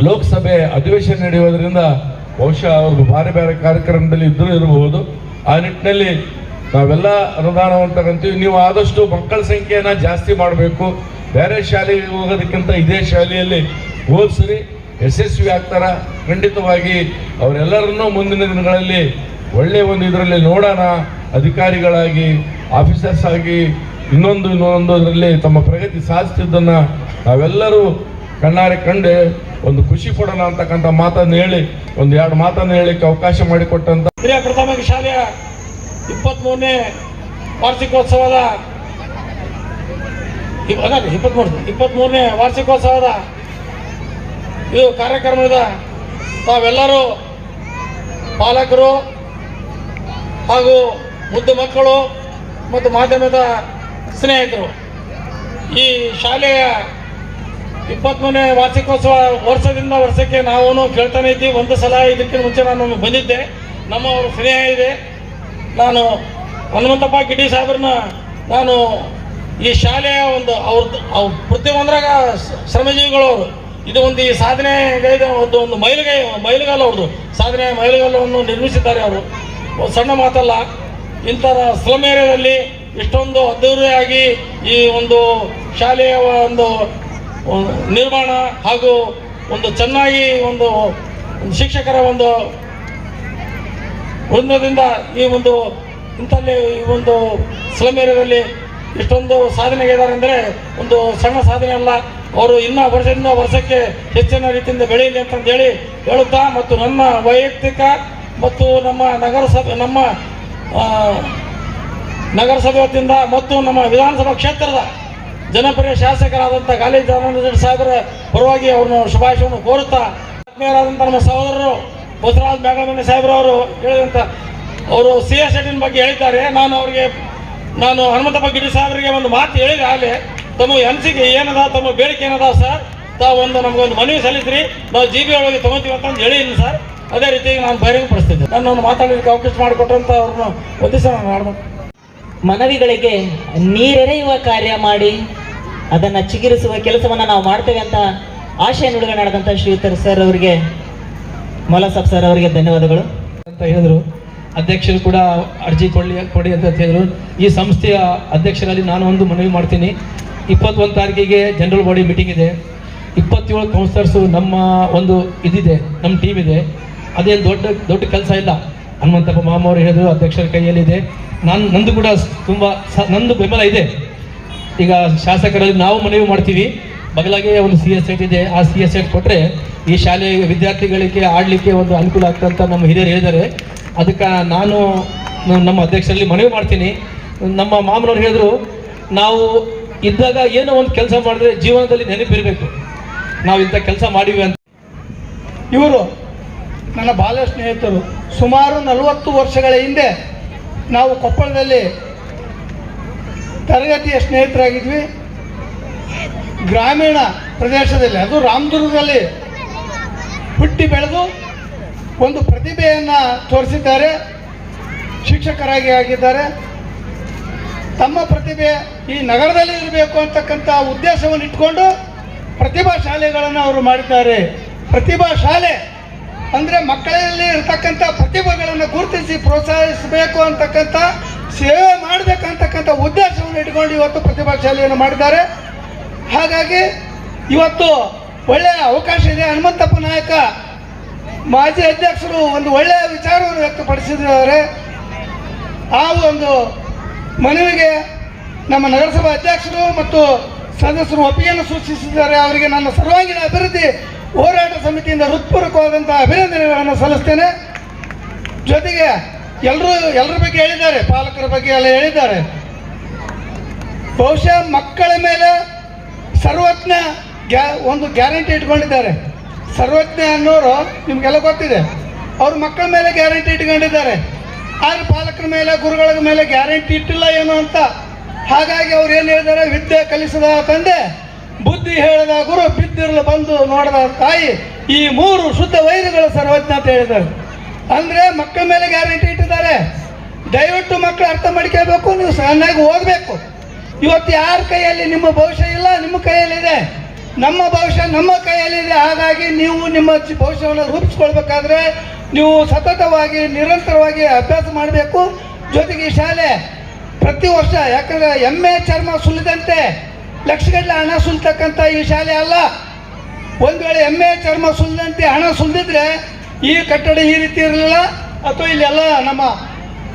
ಲೋಕಸಭೆ ಅಧಿವೇಶನ ನಡೆಯೋದ್ರಿಂದ ಬಹುಶಃ ಅವ್ರಿಗೆ ಬೇರೆ ಬೇರೆ ಕಾರ್ಯಕ್ರಮದಲ್ಲಿ ಇದ್ದರೂ ಇರಬಹುದು. ಆ ನಿಟ್ಟಿನಲ್ಲಿ ನಾವೆಲ್ಲ ಅನುದಾನವನ್ನು ತಗೊಂತೀವಿ. ನೀವು ಆದಷ್ಟು ಮಕ್ಕಳ ಸಂಖ್ಯೆಯನ್ನು ಜಾಸ್ತಿ ಮಾಡಬೇಕು. ಬೇರೆ ಶಾಲೆಗೆ ಹೋಗೋದಕ್ಕಿಂತ ಇದೇ ಶಾಲೆಯಲ್ಲಿ ಓದಿಸ್ರಿ, ಯಶಸ್ವಿ ಆಗ್ತಾರ. ಖಂಡಿತವಾಗಿ ಅವರೆಲ್ಲರನ್ನೂ ಮುಂದಿನ ದಿನಗಳಲ್ಲಿ ಒಳ್ಳೆಯ ಒಂದು ಇದರಲ್ಲಿ ನೋಡೋಣ. ಅಧಿಕಾರಿಗಳಾಗಿ, ಆಫೀಸರ್ಸ್ ಆಗಿ, ಇನ್ನೊಂದು ಇನ್ನೊಂದು ಇದರಲ್ಲಿ ತಮ್ಮ ಪ್ರಗತಿ ಸಾಧಿಸ್ತಿದ್ದನ್ನು ನಾವೆಲ್ಲರೂ ಕಣ್ಣಾರೆ ಕಂಡು ಒಂದು ಖುಷಿ ಪಡೋಣ ಅಂತಕ್ಕಂಥ ಮಾತನ್ನು ಹೇಳಿ, ಒಂದು ಎರಡು ಮಾತನ್ನು ಹೇಳಿಕ್ಕೆ ಅವಕಾಶ ಮಾಡಿಕೊಟ್ಟಂತ ಹಿರಿಯ ಶಾಲೆಯ ಶಾಲೆಯ ಇಪ್ಪತ್ತ್ಮೂರನೇ ವಾರ್ಷಿಕೋತ್ಸವದ ಅಲ್ಲ ಇಪ್ಪತ್ತ್ಮೂರು ಇಪ್ಪತ್ತ್ಮೂರನೇ ವಾರ್ಷಿಕೋತ್ಸವದ ಇದು ಕಾರ್ಯಕ್ರಮದ ತಾವೆಲ್ಲರೂ ಪಾಲಕರು ಹಾಗೂ ಮುದ್ದು ಮಕ್ಕಳು ಮತ್ತು ಮಾಧ್ಯಮದ ಸ್ನೇಹಿತರು, ಈ ಶಾಲೆಯ ಇಪ್ಪತ್ತ್ಮೂರನೇ ವಾರ್ಷಿಕೋತ್ಸವ ವರ್ಷದಿಂದ ವರ್ಷಕ್ಕೆ ನಾವು ಕೇಳ್ತಾನೆ ಇದ್ದೀವಿ. ಒಂದು ಸಲ ಇದಕ್ಕಿಂತ ಮುಂಚೆ ನಾನು ಬಂದಿದ್ದೆ. ನಮ್ಮ ಸ್ನೇಹ ಇದೆ. ನಾನು ಹನುಮಂತಪ್ಪ ಗಿಡ್ಡಿ ಸಾಹೇಬ್ರನ್ನ ನಾನು ಈ ಶಾಲೆಯ ಒಂದು ಅವ್ರದ್ದು ಅವ್ರ ಪ್ರತಿಯೊಂದ್ರಾಗ ಶ್ರಮಜೀವಿಗಳು ಅವರು. ಇದು ಒಂದು ಈ ಸಾಧನೆ ಗೈದ ಒಂದು ಒಂದು ಮೈಲುಗೈ ಮೈಲುಗಾಲ ಅವ್ರದ್ದು ಸಾಧನೆ ಮೈಲುಗಾಲವನ್ನು ನಿರ್ಮಿಸಿದ್ದಾರೆ ಅವರು. ಸಣ್ಣ ಮಾತಲ್ಲ ಇಂಥ ಸ್ಲಮ್ ಏರಿಯಾದಲ್ಲಿ ಇಷ್ಟೊಂದು ಅದ್ದೂರಿಯಾಗಿ ಈ ಒಂದು ಶಾಲೆಯ ಒಂದು ನಿರ್ಮಾಣ ಹಾಗೂ ಒಂದು ಚೆನ್ನಾಗಿ ಒಂದು ಒಂದು ಶಿಕ್ಷಕರ ಒಂದು ವೃಂದದಿಂದ ಈ ಒಂದು ಇಂಥಲ್ಲಿ ಈ ಒಂದು ಸ್ಲಮ್ ಏರಿಯಾದಲ್ಲಿ ಇಷ್ಟೊಂದು ಸಾಧನೆಗಿದ್ದಾರೆ ಅಂದರೆ ಒಂದು ಸಣ್ಣ ಸಾಧನೆ ಅಲ್ಲ. ಅವರು ಇನ್ನೂ ವರ್ಷದಿಂದ ವರ್ಷಕ್ಕೆ ಹೆಚ್ಚಿನ ರೀತಿಯಿಂದ ಬೆಳೆಯಲಿ ಅಂತಂದೇಳಿ ಹೇಳುತ್ತಾ ಮತ್ತು ನನ್ನ ವೈಯಕ್ತಿಕ ಮತ್ತು ನಮ್ಮ ನಗರಸಭೆ ನಮ್ಮ ನಗರಸಭೆ ವತಿಯಿಂದ ಮತ್ತು ನಮ್ಮ ವಿಧಾನಸಭಾ ಕ್ಷೇತ್ರದ ಜನಪ್ರಿಯ ಶಾಸಕರಾದಂಥ ಗಾಲಿ ಜನಾರ್ದನ ಸಾಹೇಬರ ಪರವಾಗಿ ಅವರನ್ನು ಶುಭಾಶಯವನ್ನು ಕೋರುತ್ತಾ ಆತ್ಮೀಯರಾದಂಥ ನಮ್ಮ ಸಹೋದರರು ಬಸವರಾಜ್ ಮೇಘಮನೆ ಸಾಹೇಬ್ರವರು ಹೇಳಿದಂಥ ಅವರು ಸಿ ಎಸ್ ಬಗ್ಗೆ ಹೇಳಿದ್ದಾರೆ. ನಾನು ಅವರಿಗೆ ನಾನು ಹನುಮಂತಪ್ಪ ಗಿರಿ ಸಾಹೇಬರಿಗೆ ಒಂದು ಮಾತು ಹೇಳಿದ ಆಗಲೇ ತಮ್ಮ ಅನಿಸಿಕೆ ಏನದ ತಮ್ಮ ಬೇಡಿಕೆ ಏನದ ಸರ್? ತಾವು ಒಂದು ನಮಗೊಂದು ಮನವಿ ಸಲ್ಲಿಸ್ರಿ ನಾವು ಜಿ ಬಿ ಒಳಗೆ ತೊಗೊತೀವಿ ಅಂತ ಹೇಳಿದ್ದೀನಿ ಸರ್. ಅದೇ ರೀತಿ ನಾನು ಬಹಿರಂಗಪಡಿಸ್ತಿದ್ದೆ ನನ್ನನ್ನು ಮಾತಾಡಲಿಕ್ಕೆ ಅವಕಾಶ ಮಾಡಿಕೊಟ್ಟಂತ ಅವ್ರನ್ನ ಉದ್ದೇಶ ನಾನು ಮಾಡಬೇಕು. ಮನವಿಗಳಿಗೆ ನೀರೆರೆಯುವ ಕಾರ್ಯ ಮಾಡಿ ಅದನ್ನು ಚಿಗುರಿಸುವ ಕೆಲಸವನ್ನು ನಾವು ಮಾಡ್ತೇವೆ ಅಂತ ಆಶಯ ನುಡಿಗೆ ನಡೆದಂಥ ಶ್ರೀಯುತರ್ ಸರ್ ಅವರಿಗೆ ಮಲಸಬ್ ಸರ್ ಅವರಿಗೆ ಧನ್ಯವಾದಗಳು. ಅಂತ ಹೇಳಿದ್ರು. ಅಧ್ಯಕ್ಷರು ಕೂಡ ಅರ್ಜಿ ಕೊಡಲಿ, ಕೊಡಿ ಅಂತ ಹೇಳಿದರು. ಈ ಸಂಸ್ಥೆಯ ಅಧ್ಯಕ್ಷರಲ್ಲಿ ನಾನು ಒಂದು ಮನವಿ ಮಾಡ್ತೀನಿ. ಇಪ್ಪತ್ತೊಂದು ತಾರೀಕಿಗೆ ಜನರಲ್ ಬಾಡಿ ಮೀಟಿಂಗ್ ಇದೆ. ಇಪ್ಪತ್ತೇಳು ಕೌನ್ಸಿಲರ್ಸು ನಮ್ಮ ಒಂದು ಇದಿದೆ, ನಮ್ಮ ಟೀಮ್ ಇದೆ. ಅದೇನು ದೊಡ್ಡ ದೊಡ್ಡ ಕೆಲಸ ಇಲ್ಲ. ಹನುಮಂತಪ್ಪ ಮಾಮ ಅವರು ಹೇಳಿದ್ರು, ಅಧ್ಯಕ್ಷರ ಕೈಯಲ್ಲಿದೆ. ನಾನು, ನಂದು ಕೂಡ ತುಂಬ ನಂದು ಬೆಂಬಲ ಇದೆ. ಈಗ ಶಾಸಕರಲ್ಲಿ ನಾವು ಮನವಿ ಮಾಡ್ತೀವಿ. ಬಗಲಾಗೆ ಒಂದು ಸಿ ಎಸ್ ಎಟ್ ಇದೆ. ಆ ಸಿ ಎಸ್ ಎಟ್ ಕೊಟ್ಟರೆ ಈ ಶಾಲೆ ವಿದ್ಯಾರ್ಥಿಗಳಿಗೆ ಆಡಲಿಕ್ಕೆ ಒಂದು ಅನುಕೂಲ ಆಗ್ತಂತ ನಮ್ಮ ಹಿರಿಯರು ಹೇಳಿದ್ದಾರೆ. ಅದಕ್ಕೆ ನಾನು ನಮ್ಮ ಅಧ್ಯಕ್ಷರಲ್ಲಿ ಮನವಿ ಮಾಡ್ತೀನಿ. ನಮ್ಮ ಮಾಮನವ್ರು ಹೇಳಿದ್ರು, ನಾವು ಇದ್ದಾಗ ಏನೋ ಒಂದು ಕೆಲಸ ಮಾಡಿದ್ರೆ ಜೀವನದಲ್ಲಿ ನೆನಪಿರಬೇಕು ನಾವು ಇಂಥ ಕೆಲಸ ಮಾಡಿವಿ ಅಂತ. ಇವರು ನನ್ನ ಬಾಲ್ಯ ಸ್ನೇಹಿತರು. ಸುಮಾರು ನಲವತ್ತು ವರ್ಷಗಳ ಹಿಂದೆ ನಾವು ಕೊಪ್ಪಳದಲ್ಲಿ ತರಗತಿಯ ಸ್ನೇಹಿತರಾಗಿದ್ವಿ. ಗ್ರಾಮೀಣ ಪ್ರದೇಶದಲ್ಲಿ, ಅದು ರಾಮದುರ್ಗದಲ್ಲಿ ಹುಟ್ಟಿ ಬೆಳೆದು ಒಂದು ಪ್ರತಿಭೆಯನ್ನು ತೋರಿಸಿದ್ದಾರೆ, ಶಿಕ್ಷಕರಾಗಿ ಆಗಿದ್ದಾರೆ. ತಮ್ಮ ಪ್ರತಿಭೆ ಈ ನಗರದಲ್ಲಿ ಇರಬೇಕು ಅಂತಕ್ಕಂಥ ಉದ್ದೇಶವನ್ನು ಇಟ್ಕೊಂಡು ಪ್ರತಿಭಾ ಶಾಲೆಗಳನ್ನು ಅವರು ಮಾಡಿದ್ದಾರೆ. ಪ್ರತಿಭಾ ಶಾಲೆ ಅಂದರೆ ಮಕ್ಕಳಲ್ಲಿ ಇರತಕ್ಕಂಥ ಪ್ರತಿಭೆಗಳನ್ನು ಗುರುತಿಸಿ ಪ್ರೋತ್ಸಾಹಿಸಬೇಕು ಅಂತಕ್ಕಂಥ, ಸೇವೆ ಮಾಡಬೇಕಂತಕ್ಕಂಥ ಉದ್ದೇಶವನ್ನು ಇಟ್ಕೊಂಡು ಇವತ್ತು ಪ್ರತಿಭಾ ಶಾಲೆಯನ್ನು ಮಾಡಿದ್ದಾರೆ. ಹಾಗಾಗಿ ಇವತ್ತು ಒಳ್ಳೆಯ ಅವಕಾಶ ಇದೆ. ಹನುಮಂತಪ್ಪ ನಾಯಕ ಮಾಜಿ ಅಧ್ಯಕ್ಷರು ಒಂದು ಒಳ್ಳೆಯ ವಿಚಾರವನ್ನು ವ್ಯಕ್ತಪಡಿಸಿದ್ದಾರೆ ಆ ಒಂದು ಮನವಿಗೆ ನಮ್ಮ ನಗರಸಭಾ ಅಧ್ಯಕ್ಷರು ಮತ್ತು ಸದಸ್ಯರು ಒಪ್ಪಿಗೆಯನ್ನು ಸೂಚಿಸಿದ್ದಾರೆ. ಅವರಿಗೆ ನನ್ನ ಸರ್ವಾಂಗೀಣ ಅಭಿವೃದ್ಧಿ ಹೋರಾಟ ಸಮಿತಿಯಿಂದ ಹೃತ್ಪೂರ್ವಕವಾದಂಥ ಅಭಿನಂದನೆಗಳನ್ನು ಸಲ್ಲಿಸ್ತೇನೆ. ಜೊತೆಗೆ ಎಲ್ಲರೂ ಎಲ್ಲರ ಬಗ್ಗೆ ಹೇಳಿದ್ದಾರೆ, ಪಾಲಕರ ಬಗ್ಗೆ ಎಲ್ಲ ಹೇಳಿದ್ದಾರೆ. ಬಹುಶಃ ಮಕ್ಕಳ ಮೇಲೆ ಸರ್ವಜ್ಞ ಗ್ಯಾ, ಒಂದು ಗ್ಯಾರಂಟಿ ಇಟ್ಕೊಂಡಿದ್ದಾರೆ. ಸರ್ವಜ್ಞ ಅನ್ನೋರು ನಿಮಗೆಲ್ಲ ಗೊತ್ತಿದೆ. ಅವ್ರ ಮಕ್ಕಳ ಮೇಲೆ ಗ್ಯಾರಂಟಿ ಇಟ್ಕೊಂಡಿದ್ದಾರೆ. ಆದ್ರೆ ಪಾಲಕರ ಮೇಲೆ, ಗುರುಗಳ ಮೇಲೆ ಗ್ಯಾರಂಟಿ ಇಟ್ಟಿಲ್ಲ ಏನು ಅಂತ. ಹಾಗಾಗಿ ಅವ್ರು ಏನು ಹೇಳಿದ್ದಾರೆ ವಿದ್ಯೆ ಕಲಿಸದ ತಂದೆ, ಬುದ್ಧಿ ಹೇಳಿದ ಗುರು ಬಿದ್ದಿರಲು ಬಂದು ನೋಡದ ತಾಯಿ ಈ ಮೂರು ಶುದ್ಧ ವೈರಿಗಳು ಸರ್ವಜ್ಞ ಅಂತ ಹೇಳಿದ್ದಾರೆ. ಅಂದರೆ ಮಕ್ಕಳ ಮೇಲೆ ಗ್ಯಾರಂಟಿ ಇಟ್ಟಿದ್ದಾರೆ. ದಯವಿಟ್ಟು ಮಕ್ಕಳು ಅರ್ಥ ಮಾಡ್ಕೋಬೇಕು ನೀವು ಸಣ್ಣಾಗಿ ಓದಬೇಕು. ಇವತ್ತು ಯಾರ ಕೈಯಲ್ಲಿ ನಿಮ್ಮ ಭವಿಷ್ಯ ಇಲ್ಲ, ನಿಮ್ಮ ಕೈಯಲ್ಲಿದೆ. ನಮ್ಮ ಭವಿಷ್ಯ ನಮ್ಮ ಕೈಯಲ್ಲಿದೆ ಹಾಗಾಗಿ ನೀವು ನಿಮ್ಮ ಭವಿಷ್ಯವನ್ನು ರೂಪಿಸ್ಕೊಳ್ಬೇಕಾದ್ರೆ ನೀವು ಸತತವಾಗಿ, ನಿರಂತರವಾಗಿ ಅಭ್ಯಾಸ ಮಾಡಬೇಕು. ಜೊತೆಗೆ ಈ ಶಾಲೆ ಪ್ರತಿ ವರ್ಷ, ಯಾಕಂದರೆ ಎಮ್ಮೆ ಚರ್ಮ ಸುಲಿದಂತೆ ಲಕ್ಷಗಟ್ಟಲೆ ಹಣ ಸುಲ್ತಕ್ಕಂಥ ಈ ಶಾಲೆ ಅಲ್ಲ. ಒಂದು ವೇಳೆ ಎಮ್ಮೆ ಚರ್ಮ ಸುಲಿದಂತೆ ಹಣ ಸುಲಿದಿದ್ರೆ ಈ ಕಟ್ಟಡ ಈ ರೀತಿ ಇರಲಿಲ್ಲ. ಅಥವಾ ಇಲ್ಲೆಲ್ಲ ನಮ್ಮ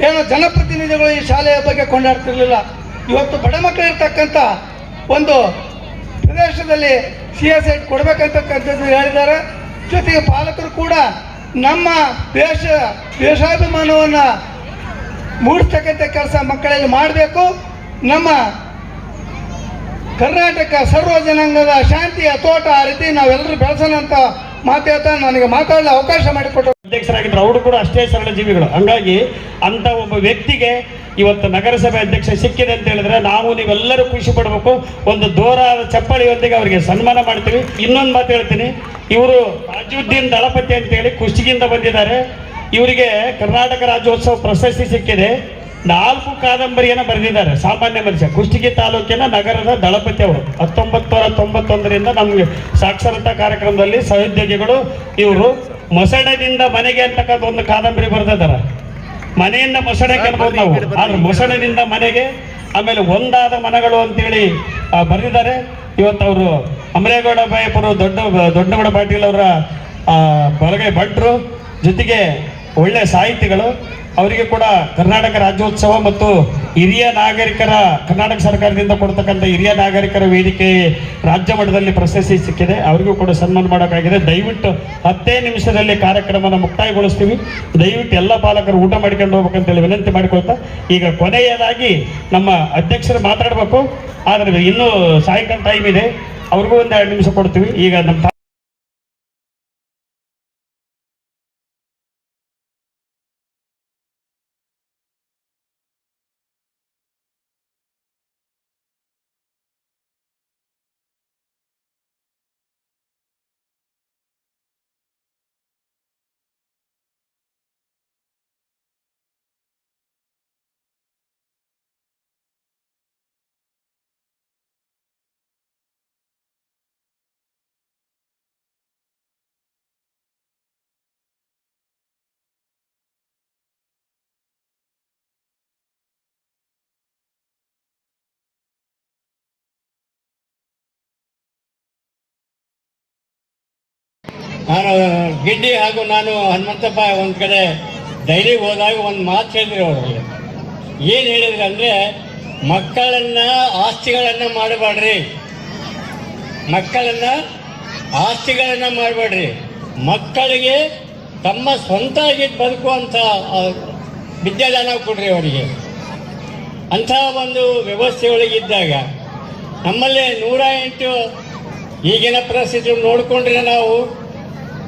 ಏನೋ ಜನಪ್ರತಿನಿಧಿಗಳು ಈ ಶಾಲೆಯ ಬಗ್ಗೆ ಕೊಂಡಾಡ್ತಿರ್ಲಿಲ್ಲ. ಇವತ್ತು ಬಡ ಮಕ್ಕಳಿರ್ತಕ್ಕಂಥ ಒಂದು ಪ್ರದೇಶದಲ್ಲಿ ಸಿ ಎಸ್ ಐಟ್ ಕೊಡಬೇಕಂತಕ್ಕಂಥದ್ದು ಹೇಳಿದ್ದಾರೆ. ಜೊತೆಗೆ ಪಾಲಕರು ಕೂಡ ನಮ್ಮ ದೇಶ, ದೇಶಾಭಿಮಾನವನ್ನು ಮೂಡಿಸ್ತಕ್ಕಂಥ ಕೆಲಸ ಮಕ್ಕಳಲ್ಲಿ ಮಾಡಬೇಕು. ನಮ್ಮ ಕರ್ನಾಟಕ ಸರ್ವ ಜನಾಂಗದ ಶಾಂತಿಯ ತೋಟ ಆ ರೀತಿ ನಾವೆಲ್ಲರೂ ಬೆಳೆಸೋಣ ಅಂತ ಮಾತಾಡ್ತಾ ನನಗೆ ಮಾತಾಡಲು ಅವಕಾಶ ಮಾಡಿಕೊಟ್ಟು ಅಧ್ಯಕ್ಷರಾಗಿದ್ದರು ಅವರು ಕೂಡ ಅಷ್ಟೇ ಸರಳ ಜೀವಿಗಳು. ಹಂಗಾಗಿ ಅಂಥ ಒಬ್ಬ ವ್ಯಕ್ತಿಗೆ ಇವತ್ತು ನಗರಸಭೆ ಅಧ್ಯಕ್ಷ ಸಿಕ್ಕಿದೆ ಅಂತ ಹೇಳಿದ್ರೆ ನಾವು ನೀವೆಲ್ಲರೂ ಖುಷಿ ಪಡಬೇಕು. ಒಂದು ದೋರಾದ ಚಪ್ಪಳಿಯೊಂದಿಗೆ ಅವರಿಗೆ ಸನ್ಮಾನ ಮಾಡ್ತೀವಿ. ಇನ್ನೊಂದು ಮಾತು ಹೇಳ್ತೀನಿ. ಇವರು ರಾಜುದ್ದೀನ್ ದಳಪತಿ ಅಂತೇಳಿ ಕುಷ್ಟಗಿಯಿಂದ ಬಂದಿದ್ದಾರೆ. ಇವರಿಗೆ ಕರ್ನಾಟಕ ರಾಜ್ಯೋತ್ಸವ ಪ್ರಶಸ್ತಿ ಸಿಕ್ಕಿದೆ. ನಾಲ್ಕು ಕಾದಂಬರಿಯನ್ನು ಬರೆದಿದ್ದಾರೆ. ಸಾಮಾನ್ಯ ಮನುಷ್ಯ. ಕುಷ್ಟಗಿ ತಾಲೂಕಿನ ನಗರದ ದಳಪತಿ ಅವರು. ಹತ್ತೊಂಬತ್ತು ನೂರ ತೊಂಬತ್ತೊಂದರಿಂದ ನಮಗೆ ಸಾಕ್ಷರತಾ ಕಾರ್ಯಕ್ರಮದಲ್ಲಿ ಸಹೋದ್ಯೋಗಿಗಳು ಇವರು. ಮೊಸಳೆದಿಂದ ಮನೆಗೆ ಅಂತಕ್ಕಂಥ ಒಂದು ಕಾದಂಬರಿ ಬರೆದಿದ್ದಾರೆ. ಮನೆಯಿಂದ ಮೊಸಳೆ ಅನ್ಬೋದು ನಾವು. ಆದ್ರೆ ಮೊಸಳೆನಿಂದ ಮನೆಗೆ ಆಮೇಲೆ ಒಂದಾದ ಮನಗಳು ಅಂತೇಳಿ ಬರೆದಿದ್ದಾರೆ. ಇವತ್ತು ಅವರು ಅಮರೇಗೌಡ ಬಾಯಪ್ಪರು ದೊಡ್ಡ ದೊಡ್ಡಗೌಡ ಪಾಟೀಲ್ ಅವರ ಬಲಗೈ ಭಟ್ರು ಜೊತೆಗೆ ಒಳ್ಳೆ ಸಾಹಿತಿಗಳು. ಅವರಿಗೆ ಕೂಡ ಕರ್ನಾಟಕ ರಾಜ್ಯೋತ್ಸವ ಮತ್ತು ಹಿರಿಯ ನಾಗರಿಕರ, ಕರ್ನಾಟಕ ಸರ್ಕಾರದಿಂದ ಕೊಡ್ತಕ್ಕಂಥ ಹಿರಿಯ ನಾಗರಿಕರ ವೇದಿಕೆ ರಾಜ್ಯ ಮಟ್ಟದಲ್ಲಿ ಪ್ರಶಸ್ತಿ ಸಿಕ್ಕಿದೆ. ಅವರಿಗೂ ಕೂಡ ಸನ್ಮಾನ ಮಾಡೋಕ್ಕಾಗಿದೆ. ದಯವಿಟ್ಟು ಹತ್ತೇ ನಿಮಿಷದಲ್ಲಿ ಕಾರ್ಯಕ್ರಮನ ಮುಕ್ತಾಯಗೊಳಿಸ್ತೀವಿ. ದಯವಿಟ್ಟು ಎಲ್ಲ ಪಾಲಕರು ಊಟ ಮಾಡ್ಕೊಂಡು ಹೋಗ್ಬೇಕಂತೇಳಿ ವಿನಂತಿ ಮಾಡಿಕೊಳ್ತಾ, ಈಗ ಕೊನೆಯದಾಗಿ ನಮ್ಮ ಅಧ್ಯಕ್ಷರು ಮಾತಾಡಬೇಕು. ಆದರೆ ಇನ್ನೂ ಸಾಯಂಕಾಲ ಟೈಮ್ ಇದೆ. ಅವ್ರಿಗೂ ಒಂದು ಎರಡು ನಿಮಿಷ ಕೊಡ್ತೀವಿ. ಈಗ ನಮ್ಮ ನಾನು ಗಿಡ್ಡಿ ಹಾಗೂ ನಾನು ಹನುಮಂತಪ್ಪ ಒಂದು ಕಡೆ ಡೈರಿಗೆ ಹೋದಾಗ ಒಂದು ಮಾತು ಹೇಳಿದ್ರು ಅವರಲ್ಲಿ ಏನು ಹೇಳಿದ್ರು ಅಂದರೆ, ಮಕ್ಕಳನ್ನು ಆಸ್ತಿಗಳನ್ನು ಮಾಡಬೇಡ್ರಿ ಮಕ್ಕಳನ್ನು ಆಸ್ತಿಗಳನ್ನು ಮಾಡಬೇಡ್ರಿ ಮಕ್ಕಳಿಗೆ ತಮ್ಮ ಸ್ವಂತ ಆಗಿ ಬದುಕುವಂಥ ವಿದ್ಯಾದಾನ ಕೊಡ್ರಿ ಅವರಿಗೆ. ಅಂಥ ಒಂದು ವ್ಯವಸ್ಥೆಗಳಿಗಿದ್ದಾಗ ನಮ್ಮಲ್ಲೇ ನೂರ ಎಂಟು ಈಗಿನ ಪರಿಸ್ಥಿತಿ ನೋಡಿಕೊಂಡ್ರೆ ನಾವು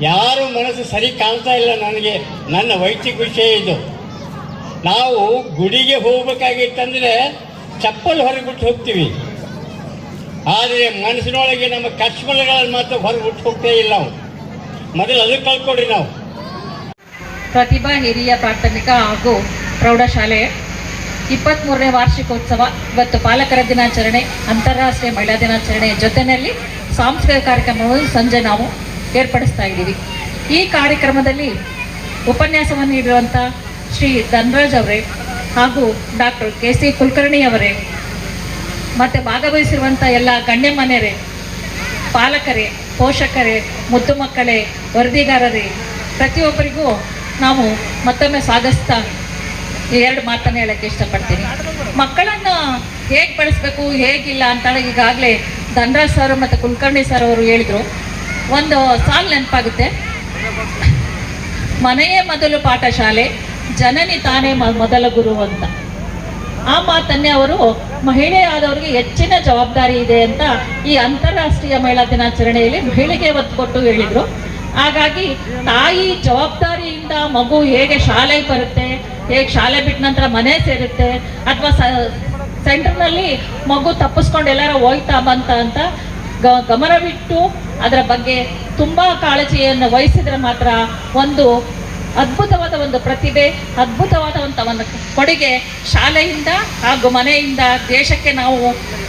ಯಾರು ಮನಸ್ಸು ಸರಿ ಕಾಣ್ತಾ ಇಲ್ಲ ನನಗೆ. ನನ್ನ ವೈಯಕ್ತಿಕ ವಿಷಯ ಇದು. ನಾವು ಗುಡಿಗೆ ಹೋಗ್ಬೇಕಾಗಿತ್ತಂದರೆ ಚಪ್ಪಲ್ ಬಿಟ್ಟು ಹೋಗ್ತೀವಿ. ಆದರೆ ಮನಸ್ಸಿನೊಳಗೆ ನಮ್ಮ ಕಶ್ಮಲಗಳನ್ನು ಮಾತ್ರ ಹೊರಗೆ ಬಿಟ್ಟು ಹೋಗ್ತೇ ಇಲ್ಲ ನಾವು. ಮೊದಲು ಅದು ಕಲ್ಕೊಡ್ರಿ ನಾವು. ಪ್ರತಿಭಾ ಹಿರಿಯ ಪ್ರಾಥಮಿಕ ಹಾಗೂ ಪ್ರೌಢಶಾಲೆ ಇಪ್ಪತ್ತ್ಮೂರನೇ ವಾರ್ಷಿಕೋತ್ಸವ, ಇವತ್ತು ಪಾಲಕರ ದಿನಾಚರಣೆ, ಅಂತಾರಾಷ್ಟ್ರೀಯ ಮಹಿಳಾ ದಿನಾಚರಣೆ ಜೊತೆಯಲ್ಲಿ ಸಾಂಸ್ಕೃತಿಕ ಕಾರ್ಯಕ್ರಮವನ್ನು ಸಂಜೆ ನಾವು ಏರ್ಪಡಿಸ್ತಾ ಇದ್ದೀವಿ. ಈ ಕಾರ್ಯಕ್ರಮದಲ್ಲಿ ಉಪನ್ಯಾಸವನ್ನು ನೀಡಿರುವಂಥ ಶ್ರೀ ಧನ್ರಾಜ್ ಅವರೇ ಹಾಗೂ ಡಾಕ್ಟರ್ ಕೆ ಸಿ ಕುಲಕರ್ಣಿ ಅವರೇ, ಮತ್ತು ಭಾಗವಹಿಸಿರುವಂಥ ಎಲ್ಲ ಗಣ್ಯಮನೆಯರೇ ಪಾಲಕರೇ, ಪೋಷಕರೇ, ಮುದ್ದು ಮಕ್ಕಳೇ, ವರದಿಗಾರರೇ, ಪ್ರತಿಯೊಬ್ಬರಿಗೂ ನಾವು ಮತ್ತೊಮ್ಮೆ ಸ್ವಾಗತಿಸ್ತಾ ಎರಡು ಮಾತನ್ನು ಹೇಳೋಕ್ಕೆ ಇಷ್ಟಪಡ್ತೀನಿ. ಮಕ್ಕಳನ್ನು ಹೇಗೆ ಬಳಸಬೇಕು, ಹೇಗಿಲ್ಲ ಅಂತ ಈಗಾಗಲೇ ಧನ್ರಾಜ್ ಸರ್ ಮತ್ತು ಕುಲಕರ್ಣಿ ಸರ್ ಅವರು ಹೇಳಿದರು. ಒಂದು ಸಾಲು ನೆನಪಾಗುತ್ತೆ. ಮನೆಯೇ ಮೊದಲು ಪಾಠಶಾಲೆ, ಜನನಿ ತಾನೇ ಮೊದಲ ಗುರು ಅಂತ. ಆ ಮಾತನ್ನೇ ಅವರು ಮಹಿಳೆಯಾದವರಿಗೆ ಹೆಚ್ಚಿನ ಜವಾಬ್ದಾರಿ ಇದೆ ಅಂತ ಈ ಅಂತಾರಾಷ್ಟ್ರೀಯ ಮಹಿಳಾ ದಿನಾಚರಣೆಯಲ್ಲಿ ಮಹಿಳೆಗೆ ಒತ್ತು ಕೊಟ್ಟು ಹೇಳಿದರು. ಹಾಗಾಗಿ ತಾಯಿ ಜವಾಬ್ದಾರಿಯಿಂದ ಮಗು ಹೇಗೆ ಶಾಲೆಗೆ ಬರುತ್ತೆ, ಹೇಗೆ ಶಾಲೆ ಬಿಟ್ಟ ನಂತರ ಮನೆ ಸೇರುತ್ತೆ, ಅಥವಾ ಸೆಂಟರ್ನಲ್ಲಿ ಮಗು ತಪ್ಪಿಸ್ಕೊಂಡು ಎಲ್ಲಾರ ಹೋಯ್ತಾ ಬಂತ ಅಂತ ಗಮನವಿಟ್ಟು ಅದರ ಬಗ್ಗೆ ತುಂಬ ಕಾಳಜಿಯನ್ನು ವಹಿಸಿದ್ರೆ ಮಾತ್ರ ಒಂದು ಅದ್ಭುತವಾದ ಒಂದು ಪ್ರತಿಭೆ, ಅದ್ಭುತವಾದ ಒಂದು ಒಂದು ಕೊಡುಗೆ ಶಾಲೆಯಿಂದ ಹಾಗೂ ಮನೆಯಿಂದ ದೇಶಕ್ಕೆ ನಾವು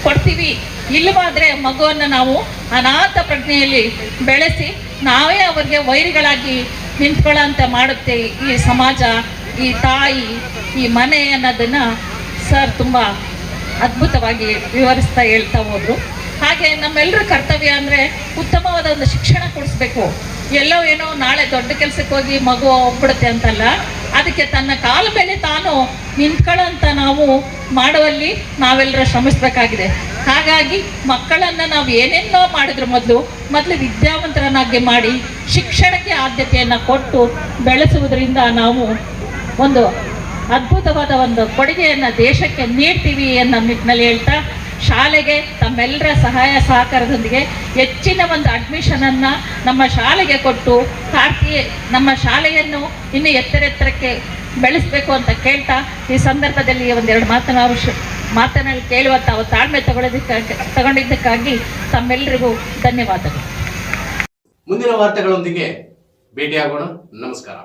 ಕೊಡ್ತೀವಿ. ಇಲ್ಲವಾದರೆ ಮಗುವನ್ನು ನಾವು ಅನಾಥ ಪ್ರಜ್ಞೆಯಲ್ಲಿ ಬೆಳೆಸಿ ನಾವೇ ಅವರಿಗೆ ವೈರಿಗಳಾಗಿ ನಿಂತ್ಕೊಳ್ಳೋಂತ ಮಾಡುತ್ತೆ ಈ ಸಮಾಜ, ಈ ತಾಯಿ, ಈ ಮನೆ ಅನ್ನೋದನ್ನು ಸರ್ ತುಂಬ ಅದ್ಭುತವಾಗಿ ವಿವರಿಸ್ತಾ ಹೇಳ್ತಾ ಹೋದ್ರು. ಹಾಗೆ ನಮ್ಮೆಲ್ಲರ ಕರ್ತವ್ಯ ಅಂದರೆ ಉತ್ತಮವಾದ ಒಂದು ಶಿಕ್ಷಣ ಕೊಡಿಸ್ಬೇಕು. ಎಲ್ಲೋ ಏನೋ ನಾಳೆ ದೊಡ್ಡ ಕೆಲಸಕ್ಕೆ ಹೋಗಿ ಮಗು ಹೋಗ್ಬಿಡುತ್ತೆ ಅಂತಲ್ಲ, ಅದಕ್ಕೆ ತನ್ನ ಕಾಲ ಮೇಲೆ ತಾನು ನಿಂತ್ಕೊಳ್ಳೋಂಥ ನಾವು ಮಾಡುವಲ್ಲಿ ನಾವೆಲ್ಲರ ಶ್ರಮಿಸಬೇಕಾಗಿದೆ. ಹಾಗಾಗಿ ಮಕ್ಕಳನ್ನ ನಾವು ಏನೇನೋ ಮಾಡಿದ್ರು ಮೊದಲು ಮೊದಲು ವಿದ್ಯಾವಂತರನ್ನಾಗಿ ಮಾಡಿ ಶಿಕ್ಷಣಕ್ಕೆ ಆದ್ಯತೆಯನ್ನು ಕೊಟ್ಟು ಬೆಳೆಸುವುದರಿಂದ ನಾವು ಒಂದು ಅದ್ಭುತವಾದ ಒಂದು ಕೊಡುಗೆಯನ್ನು ದೇಶಕ್ಕೆ ನೀಡ್ತೀವಿ ಅನ್ನೋ ನಿಟ್ಟಿನಲ್ಲಿ ಹೇಳ್ತಾ ಶಾಲೆಗೆ ತಮ್ಮೆಲ್ಲರ ಸಹಾಯ ಸಹಕಾರದೊಂದಿಗೆ ಹೆಚ್ಚಿನ ಒಂದು ಅಡ್ಮಿಷನನ್ನು ನಮ್ಮ ಶಾಲೆಗೆ ಕೊಟ್ಟು ಕಾರ್ತಿ ನಮ್ಮ ಶಾಲೆಯನ್ನು ಇನ್ನು ಎತ್ತರೆತ್ತರಕ್ಕೆ ಬೆಳೆಸಬೇಕು ಅಂತ ಕೇಳ್ತಾ ಈ ಸಂದರ್ಭದಲ್ಲಿ ಒಂದೆರಡು ಮಾತನಾಡು ಮಾತನಾಡಿ ಕೇಳುವ ತಾವು ತಾಳ್ಮೆ ತಗೊಳ್ಳೋದಕ್ಕಾಗಿ ತಗೊಂಡಿದ್ದಕ್ಕಾಗಿ ತಮ್ಮೆಲ್ಲರಿಗೂ ಧನ್ಯವಾದಗಳು. ಮುಂದಿನ ವಾರ್ತೆಗಳೊಂದಿಗೆ ಭೇಟಿಯಾಗೋಣ. ನಮಸ್ಕಾರ.